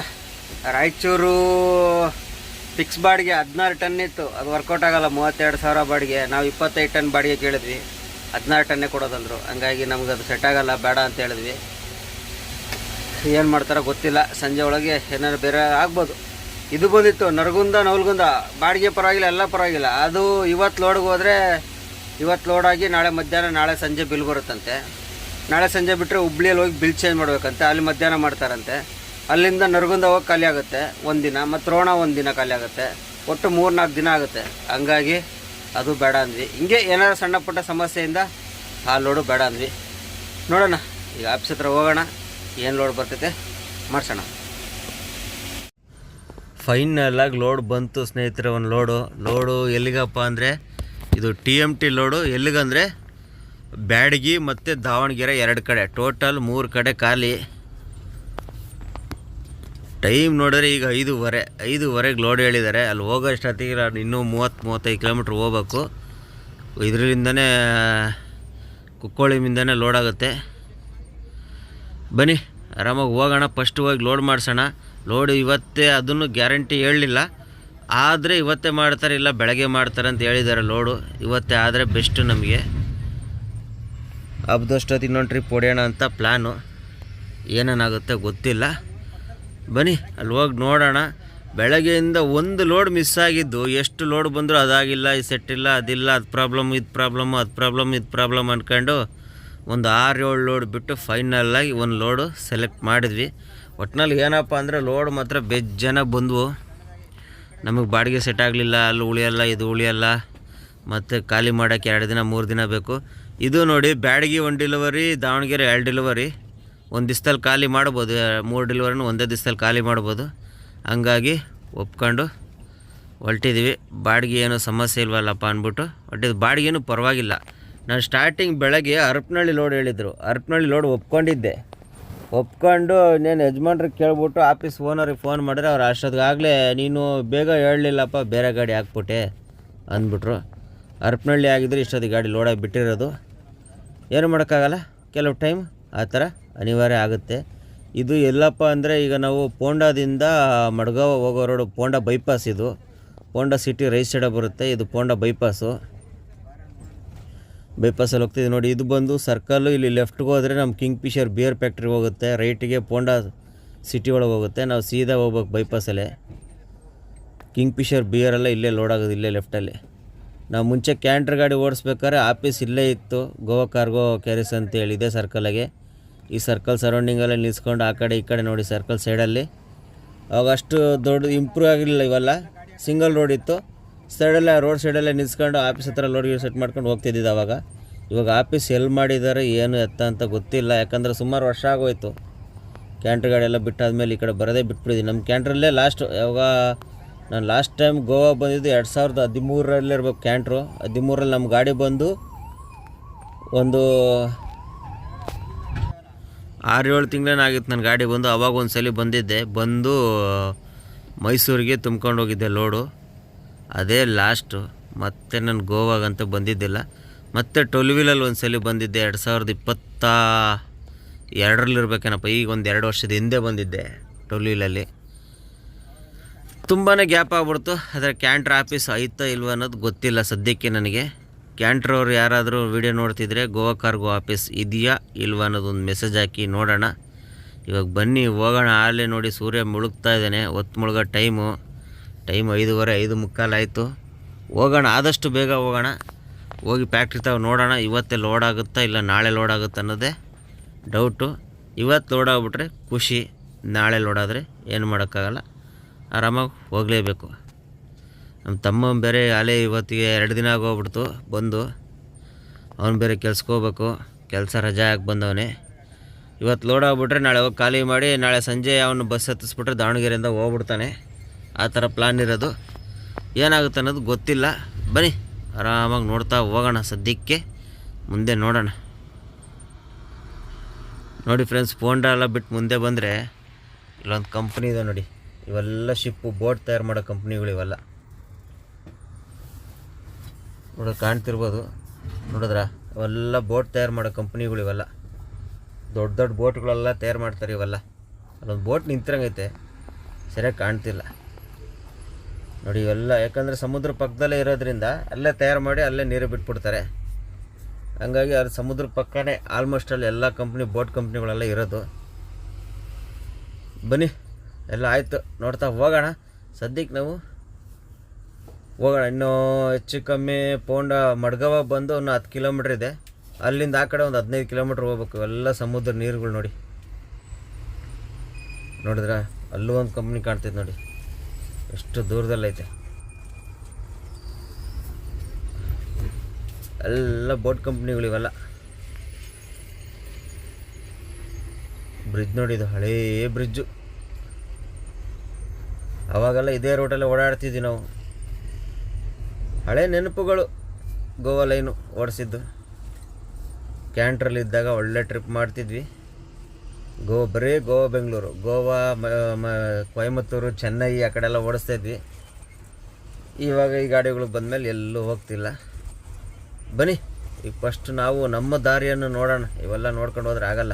ರಾಯಚೂರು ಫಿಕ್ಸ್ ಬಾಡಿಗೆ ಹದಿನಾರು ಟನ್ ಇತ್ತು. ಅದು ವರ್ಕೌಟ್ ಆಗೋಲ್ಲ, ಮೂವತ್ತೆರಡು ಸಾವಿರ ಬಾಡಿಗೆ. ನಾವು ಇಪ್ಪತ್ತೈದು ಟನ್ ಬಾಡಿಗೆ ಕೇಳಿದ್ವಿ. ಹದಿನಾರು ಟನ್ನೇ ಕೊಡೋದಂದ್ರು. ಹಂಗಾಗಿ ನಮ್ಗೆ ಅದು ಸೆಟ್ ಆಗೋಲ್ಲ, ಬೇಡ ಅಂತ ಹೇಳಿದ್ವಿ. ಏನು ಮಾಡ್ತಾರೋ ಗೊತ್ತಿಲ್ಲ. ಸಂಜೆ ಒಳಗೆ ಏನಾದ್ರು ಬೇರೆ ಆಗ್ಬೋದು. ಇದು ಬಂದಿತ್ತು, ನರಗುಂದ, ನವಲ್ಗುಂದ. ಬಾಡಿಗೆ ಪರವಾಗಿಲ್ಲ, ಎಲ್ಲ ಪರವಾಗಿಲ್ಲ. ಅದು ಇವತ್ತು ಲೋಡ್ಗೆ ಹೋದರೆ, ಇವತ್ತು ಲೋಡ್ ಆಗಿ ನಾಳೆ ಮಧ್ಯಾಹ್ನ, ನಾಳೆ ಸಂಜೆ ಬಿಲ್ ಬರುತ್ತಂತೆ. ನಾಳೆ ಸಂಜೆ ಬಿಟ್ಟರೆ ಹುಬ್ಳಿಯಲ್ಲಿ ಹೋಗಿ ಬಿಲ್ ಚೇಂಜ್ ಮಾಡಬೇಕಂತೆ. ಅಲ್ಲಿ ಮಧ್ಯಾಹ್ನ ಮಾಡ್ತಾರಂತೆ. ಅಲ್ಲಿಂದ ನರಗುಂದ ಹೋಗಿ ಖಾಲಿ ಆಗುತ್ತೆ ಒಂದಿನ ಮತ್ತು ರೋಣ ಒಂದು ದಿನ ಖಾಲಿ ಆಗುತ್ತೆ. ಒಟ್ಟು ಮೂರು ನಾಲ್ಕು ದಿನ ಆಗುತ್ತೆ. ಹಂಗಾಗಿ ಅದು ಬೇಡ ಅಂದ್ವಿ. ಹಿಂಗೆ ಏನಾದ್ರು ಸಣ್ಣ ಪುಟ್ಟ ಸಮಸ್ಯೆಯಿಂದ ಆ ಲೋಡು ಬೇಡ ಅಂದ್ವಿ. ನೋಡೋಣ, ಈಗ ಆಫೀಸ್ ಹತ್ರ ಹೋಗೋಣ. ಏನು ಲೋಡ್ ಬರ್ತೈತೆ? ಮಾಡ್ಸೋಣ. ಫೈನಲಾಗಿ ಲೋಡ್ ಬಂತು ಸ್ನೇಹಿತರೆ, ಒಂದು ಲೋಡು ಲೋಡು ಎಲ್ಲಿಗಪ್ಪ ಅಂದರೆ, ಇದು ಟಿ ಎಂ ಟಿ ಲೋಡು ಎಲ್ಲಿಗಂದರೆ, ಬ್ಯಾಡಗಿ ಮತ್ತು ದಾವಣಗೆರೆ ಎರಡು ಕಡೆ. ಟೋಟಲ್ ಮೂರು ಕಡೆ ಖಾಲಿ. ಟೈಮ್ ನೋಡಿದ್ರೆ ಈಗ ಐದೂವರೆ. ಐದೂವರೆಗೆ ಲೋಡ್ ಹೇಳಿದ್ದಾರೆ. ಅಲ್ಲಿ ಹೋಗೋ ಅಷ್ಟೊತ್ತಿಗೆ ನಾನು ಇನ್ನೂ ಮೂವತ್ತು, ಮೂವತ್ತೈದು ಕಿಲೋಮೀಟ್ರ್ ಹೋಗ್ಬೇಕು. ಇದರಿಂದನೇ ಕುಕ್ಕೋಳಿಮಿಂದನೇ ಲೋಡ್ ಆಗುತ್ತೆ. ಬನ್ನಿ, ಆರಾಮಾಗಿ ಹೋಗೋಣ ಫಸ್ಟ್ ಹೋಗಿ ಲೋಡ್ ಮಾಡಿಸೋಣ. ಲೋಡ್ ಇವತ್ತೇ ಅದನ್ನು ಗ್ಯಾರಂಟಿ ಹೇಳಲಿಲ್ಲ. ಆದರೆ ಇವತ್ತೇ ಮಾಡ್ತಾರೆ, ಇಲ್ಲ ಬೆಳಗ್ಗೆ ಮಾಡ್ತಾರೆ ಅಂತ ಹೇಳಿದ್ದಾರೆ ಲೋಡು ಇವತ್ತೇ ಆದರೆ ಬೆಸ್ಟು ನಮಗೆ. ಹಬ್ಬದಷ್ಟೊತ್ತು ಇನ್ನೊಂದು ಟ್ರಿಪ್ ಹೊಡೆಯೋಣ ಅಂತ ಪ್ಲ್ಯಾನು ಏನೇನಾಗುತ್ತೆ ಗೊತ್ತಿಲ್ಲ. ಬನ್ನಿ, ಅಲ್ಲಿ ಹೋಗಿ ನೋಡೋಣ. ಬೆಳಗ್ಗೆಯಿಂದ ಒಂದು ಲೋಡ್ ಮಿಸ್ ಆಗಿದ್ದು, ಎಷ್ಟು ಲೋಡ್ ಬಂದರೂ ಅದಾಗಿಲ್ಲ ಇದು ಸೆಟ್ಟಿಲ್ಲ ಅದಿಲ್ಲ, ಅದು ಪ್ರಾಬ್ಲಮ್ ಇದು ಪ್ರಾಬ್ಲಮ್ ಅದು ಪ್ರಾಬ್ಲಮ್ ಇದು ಪ್ರಾಬ್ಲಮ್ ಅಂದ್ಕೊಂಡು ಒಂದು ಆರು ಏಳು ಲೋಡ್ ಬಿಟ್ಟು ಫೈನಲ್ಲಾಗಿ ಒಂದು ಲೋಡು ಸೆಲೆಕ್ಟ್ ಮಾಡಿದ್ವಿ. ಒಟ್ನಲ್ಲಿ ಏನಪ್ಪ ಅಂದರೆ ಲೋಡ್ ಮಾತ್ರ ಬೆಜ್ಜನ ಬಂದವು. ನಮಗೆ ಬಾಡಿಗೆ ಸೆಟ್ ಆಗಲಿಲ್ಲ, ಅಲ್ಲಿ ಉಳಿಯಲ್ಲ ಇದು ಉಳಿಯಲ್ಲ ಮತ್ತು ಖಾಲಿ ಮಾಡೋಕ್ಕೆ ಎರಡು ದಿನ, ಮೂರು ದಿನ ಬೇಕು. ಇದು ನೋಡಿ ಬ್ಯಾಡಗಿ ಒಂದು ಡಿಲಿವರಿ ದಾವಣಗೆರೆ ಎರಡು ಡಿಲಿವರಿ ಒಂದು ದಿವ್ಸದಲ್ಲಿ ಖಾಲಿ ಮಾಡ್ಬೋದು, ಮೂರು ಡಿಲಿವರಿನೂ ಒಂದೇ ದಿವ್ಸದಲ್ಲಿ ಖಾಲಿ ಮಾಡ್ಬೋದು. ಹಂಗಾಗಿ ಒಪ್ಕೊಂಡು ಹೊಲ್ಟಿದ್ದೀವಿ ಬಾಡಿಗೆ ಏನೂ ಸಮಸ್ಯೆ ಇಲ್ವಲ್ಲಪ್ಪ ಅಂದ್ಬಿಟ್ಟು ಹೊಟ್ಟಿದ್ದು ಬಾಡಿಗೆನೂ ಪರವಾಗಿಲ್ಲ. ನಾನು ಸ್ಟಾರ್ಟಿಂಗ್ ಬೆಳಗ್ಗೆ ಹರಪನಹಳ್ಳಿ ಲೋಡ್ ಹೇಳಿದರು. ಹರಪನಹಳ್ಳಿ ಲೋಡ್ ಒಪ್ಕೊಂಡಿದ್ದೆ. ಒಪ್ಕೊಂಡು ಇನ್ನೇನು ಯಜಮಾನ್ರಿಗೆ ಕೇಳ್ಬಿಟ್ಟು ಆಫೀಸ್ ಓನರಿಗೆ ಫೋನ್ ಮಾಡಿದ್ರೆ ಅವ್ರು ಅಷ್ಟೊತ್ತಿಗಾಗಲೇ ನೀನು ಬೇಗ ಹೇಳಲಿಲ್ಲಪ್ಪ, ಬೇರೆ ಗಾಡಿ ಹಾಕ್ಬಿಟ್ಟೆ, ಅಂದ್ಬಿಟ್ರು. ಹರಪನಹಳ್ಳಿ ಆಗಿದ್ರೆ ಇಷ್ಟೊತ್ತಿಗೆ ಗಾಡಿ ಲೋಡಾಗಿ ಬಿಟ್ಟಿರೋದು. ಏನು ಮಾಡೋಕ್ಕಾಗಲ್ಲ, ಕೆಲವು ಟೈಮ್ ಆ ಥರ ಅನಿವಾರ್ಯ ಆಗುತ್ತೆ. ಇದು ಎಲ್ಲಪ್ಪ ಅಂದರೆ ಈಗ ನಾವು ಪೋಂಡಾದಿಂದ ಮಡ್ಗಾವ ಹೋಗೋ ರೋಡು ಪೋಂಡಾ ಬೈಪಾಸ್ ಇದು. ಪೋಂಡಾ ಸಿಟಿ ರೈಸ್ ಸೈಡ ಬರುತ್ತೆ. ಇದು ಪೋಂಡಾ ಬೈಪಾಸು ಬೈಪಾಸಲ್ಲಿ ಹೋಗ್ತಿದ್ವಿ. ನೋಡಿ, ಇದು ಬಂದು ಸರ್ಕಲ್ಲು ಇಲ್ಲಿ ಲೆಫ್ಟ್ಗೆ ಹೋದರೆ ನಮ್ಮ ಕಿಂಗ್ ಫಿಶರ್ ಬಿಯರ್ ಫ್ಯಾಕ್ಟ್ರಿಗೆ ಹೋಗುತ್ತೆ. ರೈಟಿಗೆ ಪೋಂಡಾ ಸಿಟಿ ಒಳಗೆ ಹೋಗುತ್ತೆ. ನಾವು ಸೀದಾ ಹೋಗ್ಬೇಕು ಬೈಪಾಸಲ್ಲೇ ಕಿಂಗ್ ಫಿಶರ್ ಬಿಯರ್ ಎಲ್ಲ ಇಲ್ಲೇ ಲೋಡ್ ಆಗೋದು, ಇಲ್ಲೇ ಲೆಫ್ಟಲ್ಲಿ ನಾವು ಮುಂಚೆ ಕ್ಯಾಂಟ್ರ್ ಗಾಡಿ ಓಡಿಸ್ಬೇಕಾದ್ರೆ ಆಫೀಸ್ ಇಲ್ಲೇ ಇತ್ತು. ಗೋವಾ ಕಾರ್ಗೋ ಕ್ಯಾರಿಸ್ ಅಂತೇಳಿ ಇದೆ ಸರ್ಕಲಾಗೆ ಈ ಸರ್ಕಲ್ ಸರೌಂಡಿಂಗಲ್ಲೇ ನಿಲ್ಸ್ಕೊಂಡು ಆ ಕಡೆ ಈ ಕಡೆ ನೋಡಿ ಸರ್ಕಲ್ ಸೈಡಲ್ಲಿ ಅವಾಗ ಅಷ್ಟು ದೊಡ್ಡ ಇಂಪ್ರೂವ್ ಆಗಿರಲಿಲ್ಲ ಇವೆಲ್ಲ. ಸಿಂಗಲ್ ರೋಡ್ ಇತ್ತು. ಸೈಡಲ್ಲೇ ರೋಡ್ ಸೈಡಲ್ಲೇ ನಿಲ್ಸ್ಕೊಂಡು ಆಫೀಸ್ ಹತ್ರ ಲೋಡ್ ಸೆಟ್ ಮಾಡ್ಕೊಂಡು ಹೋಗ್ತಿದ್ದಿದ್ದು ಅವಾಗ. ಇವಾಗ ಆಫೀಸ್ ಎಲ್ಲಿ ಮಾಡಿದ್ದಾರೆ, ಏನು ಎತ್ತ ಅಂತ ಗೊತ್ತಿಲ್ಲ. ಯಾಕಂದರೆ ಸುಮಾರು ವರ್ಷ ಆಗೋಯ್ತು. ಕ್ಯಾಂಟ್ರ್ ಗಾಡಿ ಎಲ್ಲ ಬಿಟ್ಟಾದ್ಮೇಲೆ ಈ ಕಡೆ ಬರೋದೇ ಬಿಟ್ಬಿಡಿದ್ವಿ ನಮ್ಮ ಕ್ಯಾಂಟ್ರಲ್ಲೇ ಲಾಸ್ಟ್ ಯಾವಾಗ, ನಾನು ಲಾಸ್ಟ್ ಟೈಮ್ ಗೋವಾ ಬಂದಿದ್ದು ಎರಡು ಸಾವಿರದ ಹದಿಮೂರರಲ್ಲಿ ಇರಬೇಕು ಕ್ಯಾಂಟ್ರು ಹದಿಮೂರಲ್ಲಿ ನಮ್ಮ ಗಾಡಿ ಬಂದು ಒಂದು ಆರು ಏಳು ತಿಂಗಳೇನಾಗಿತ್ತು ನನ್ನ ಗಾಡಿ ಬಂದು. ಅವಾಗ ಒಂದು ಸಲ ಬಂದಿದ್ದೆ. ಬಂದು ಮೈಸೂರಿಗೆ ತುಂಬ್ಕೊಂಡು ಹೋಗಿದ್ದೆ ಲೋಡು ಅದೇ ಲಾಸ್ಟು ಮತ್ತೆ ನಾನು ಗೋವಾಗಂತ ಬಂದಿದ್ದಿಲ್ಲ. ಮತ್ತೆ ಟ್ವೆಲ್ ವೀಲಲ್ಲಿ ಒಂದು ಸಲ ಬಂದಿದ್ದೆ, ಎರಡು ಸಾವಿರದ ಇಪ್ಪತ್ತ ಎರಡರಲ್ಲಿರ್ಬೇಕೇನಪ್ಪ ಈಗ ಒಂದು ಎರಡು ವರ್ಷದ ಹಿಂದೆ ಬಂದಿದ್ದೆ ಟ್ವೆಲ್ ವೀಲಲ್ಲಿ ತುಂಬಾ ಗ್ಯಾಪ್ ಆಗ್ಬಿಡ್ತು ಅದರ ಕ್ಯಾಂಟ್ರ್ ಆಫೀಸ್ ಐತಾ ಇಲ್ವ ಅನ್ನೋದು ಗೊತ್ತಿಲ್ಲ ಸದ್ಯಕ್ಕೆ ನನಗೆ. ಕ್ಯಾಂಟ್ರ್ ಅವರು ಯಾರಾದರೂ ವಿಡಿಯೋ ನೋಡ್ತಿದ್ರೆ ಗೋವಾ ಕಾರ್ಗೋ ಆಫೀಸ್ ಇದೆಯಾ ಇಲ್ವಾ ಅನ್ನೋದೊಂದು ಮೆಸೇಜ್ ಹಾಕಿ ನೋಡೋಣ. ಇವಾಗ ಬನ್ನಿ, ಹೋಗೋಣ ಆಲೇ ನೋಡಿ ಸೂರ್ಯ ಮುಳುಗ್ತಾ ಇದ್ದಾನೆ, ಹೊತ್ತು ಮುಳುಗೋ ಟೈಮು ಟೈಮ್ ಐದೂವರೆ, ಐದು ಮುಕ್ಕಾಲಾಯಿತು ಹೋಗೋಣ, ಆದಷ್ಟು ಬೇಗ ಹೋಗೋಣ. ಹೋಗಿ ಫ್ಯಾಕ್ಟ್ರಿ ತಾವು ನೋಡೋಣ, ಇವತ್ತೇ ಲೋಡ್ ಆಗುತ್ತಾ ಇಲ್ಲ, ನಾಳೆ ಲೋಡ್ ಆಗುತ್ತೆ ಅನ್ನೋದೇ ಡೌಟು ಇವತ್ತು ಲೋಡ್ ಆಗಿಬಿಟ್ರೆ ಖುಷಿ, ನಾಳೆ ಲೋಡ್ ಆದರೆ ಏನು ಮಾಡೋಕ್ಕಾಗಲ್ಲ. ಆರಾಮಾಗಿ ಹೋಗಲೇಬೇಕು. ನಮ್ಮ ತಮ್ಮ ಬೇರೆ ಅಲೆ ಇವತ್ತಿಗೆ ಎರಡು ದಿನ ಆಗೋಗ್ಬಿಡ್ತು ಬಂದು. ಅವನು ಬೇರೆ ಕೆಲ್ಸಕ್ಕೆ ಹೋಗ್ಬೇಕು, ಕೆಲಸ ರಜಾ ಹಾಕಿ ಬಂದವನೇ. ಇವತ್ತು ಲೋಡ್ ಆಗಿಬಿಟ್ರೆ ನಾಳೆ ಹೋಗಿ ಖಾಲಿ ಮಾಡಿ, ನಾಳೆ ಸಂಜೆ ಅವನು ಬಸ್ ಹತ್ತಿಸ್ಬಿಟ್ರೆ ದಾವಣಗೆರೆಯಿಂದ ಹೋಗ್ಬಿಡ್ತಾನೆ. ಆ ಥರ ಪ್ಲ್ಯಾನ್ ಇರೋದು. ಏನಾಗುತ್ತೆ ಅನ್ನೋದು ಗೊತ್ತಿಲ್ಲ. ಬನ್ನಿ, ಆರಾಮಾಗಿ ನೋಡ್ತಾ ಹೋಗೋಣ ಸದ್ಯಕ್ಕೆ. ಮುಂದೆ ನೋಡೋಣ. ನೋಡಿ ಫ್ರೆಂಡ್ಸ್ ಪೋಂಡ ಎಲ್ಲ ಬಿಟ್ಟು ಮುಂದೆ ಬಂದರೆ ಇಲ್ಲೊಂದು ಕಂಪ್ನಿ ಇದೆ ನೋಡಿ. ಇವೆಲ್ಲ ಶಿಪ್ಪು ಬೋಟ್ ತಯಾರು ಮಾಡೋ ಕಂಪ್ನಿಗಳು ಇವೆಲ್ಲ. ನೋಡೋ, ಕಾಣ್ತಿರ್ಬೋದು. ನೋಡಿದ್ರ? ಇವೆಲ್ಲ ಬೋಟ್ ತಯಾರು ಮಾಡೋ ಕಂಪ್ನಿಗಳು ಇವೆಲ್ಲ. ದೊಡ್ಡ ದೊಡ್ಡ ಬೋಟ್ಗಳೆಲ್ಲ ತಯಾರು ಮಾಡ್ತಾರೆ ಇವೆಲ್ಲ. ಅಲ್ಲೊಂದು ಬೋಟ್ ನಿಂತಿರಂಗೈತೆ. ಸರಿಯಾಗಿ ಕಾಣ್ತಿಲ್ಲ. ನೋಡಿ, ಇವೆಲ್ಲ ಯಾಕಂದರೆ ಸಮುದ್ರ ಪಕ್ಕದಲ್ಲೇ ಇರೋದ್ರಿಂದ ಅಲ್ಲೇ ತಯಾರು ಮಾಡಿ ಅಲ್ಲೇ ನೀರು ಬಿಟ್ಬಿಡ್ತಾರೆ. ಹಂಗಾಗಿ ಅದು ಸಮುದ್ರ ಪಕ್ಕನೇ ಆಲ್ಮೋಸ್ಟ್ ಅಲ್ಲಿ ಎಲ್ಲ ಕಂಪ್ನಿ ಬೋಟ್ ಕಂಪ್ನಿಗಳೆಲ್ಲ ಇರೋದು. ಬನ್ನಿ, ಎಲ್ಲ ಆಯಿತು, ನೋಡ್ತಾ ಹೋಗೋಣ. ಸದ್ಯಕ್ಕೆ ನಾವು ಹೋಗೋಣ. ಇನ್ನೂ ಹೆಚ್ಚು ಕಮ್ಮಿ ಪೋಂಡ ಮಡ್ಗವ ಬಂದು ಒಂದು ಹತ್ತು ಕಿಲೋಮೀಟ್ರ್ ಇದೆ. ಅಲ್ಲಿಂದ ಆ ಕಡೆ ಒಂದು ಹದಿನೈದು ಕಿಲೋಮೀಟ್ರ್ ಹೋಗ್ಬೇಕು. ಎಲ್ಲ ಸಮುದ್ರ ನೀರುಗಳು ನೋಡಿ. ನೋಡಿದ್ರ? ಅಲ್ಲೂ ಒಂದು ಕಂಪ್ನಿ ಕಾಣ್ತೈತೆ ನೋಡಿ. ಎಷ್ಟು ದೂರದಲ್ಲೈತೆ? ಎಲ್ಲ ಬೋಟ್ ಕಂಪ್ನಿಗಳು ಇವೆಲ್ಲ ಬ್ರಿಡ್ಜ್ ನೋಡಿದ್ದು, ಹಳೇ ಬ್ರಿಡ್ಜು. ಅವಾಗೆಲ್ಲ ಇದೇ ರೋಟಲ್ಲೇ ಓಡಾಡ್ತಿದ್ವಿ ನಾವು. ಹಳೆ ನೆನಪುಗಳು ಗೋವಾ ಲೈನು ಓಡಿಸಿದ್ದು. ಕ್ಯಾಂಟ್ರಲ್ಲಿ ಇದ್ದಾಗ ಒಳ್ಳೆ ಟ್ರಿಪ್ ಮಾಡ್ತಿದ್ವಿ. ಗೋವಾ ಬರೀ ಗೋವಾ ಬೆಂಗಳೂರು ಗೋವಾ ಕೊಯಮತ್ತೂರು, ಚೆನ್ನೈ ಆ ಕಡೆ ಎಲ್ಲ ಓಡಿಸ್ತಾ ಇದ್ವಿ. ಇವಾಗ ಈ ಗಾಡಿಗಳು ಬಂದಮೇಲೆ ಎಲ್ಲೂ ಹೋಗ್ತಿಲ್ಲ. ಬನ್ನಿ ಈಗ ಫಸ್ಟ್ ನಾವು ನಮ್ಮ ದಾರಿಯನ್ನು ನೋಡೋಣ. ಇವೆಲ್ಲ ನೋಡ್ಕೊಂಡು ಹೋದ್ರೆ ಆಗಲ್ಲ.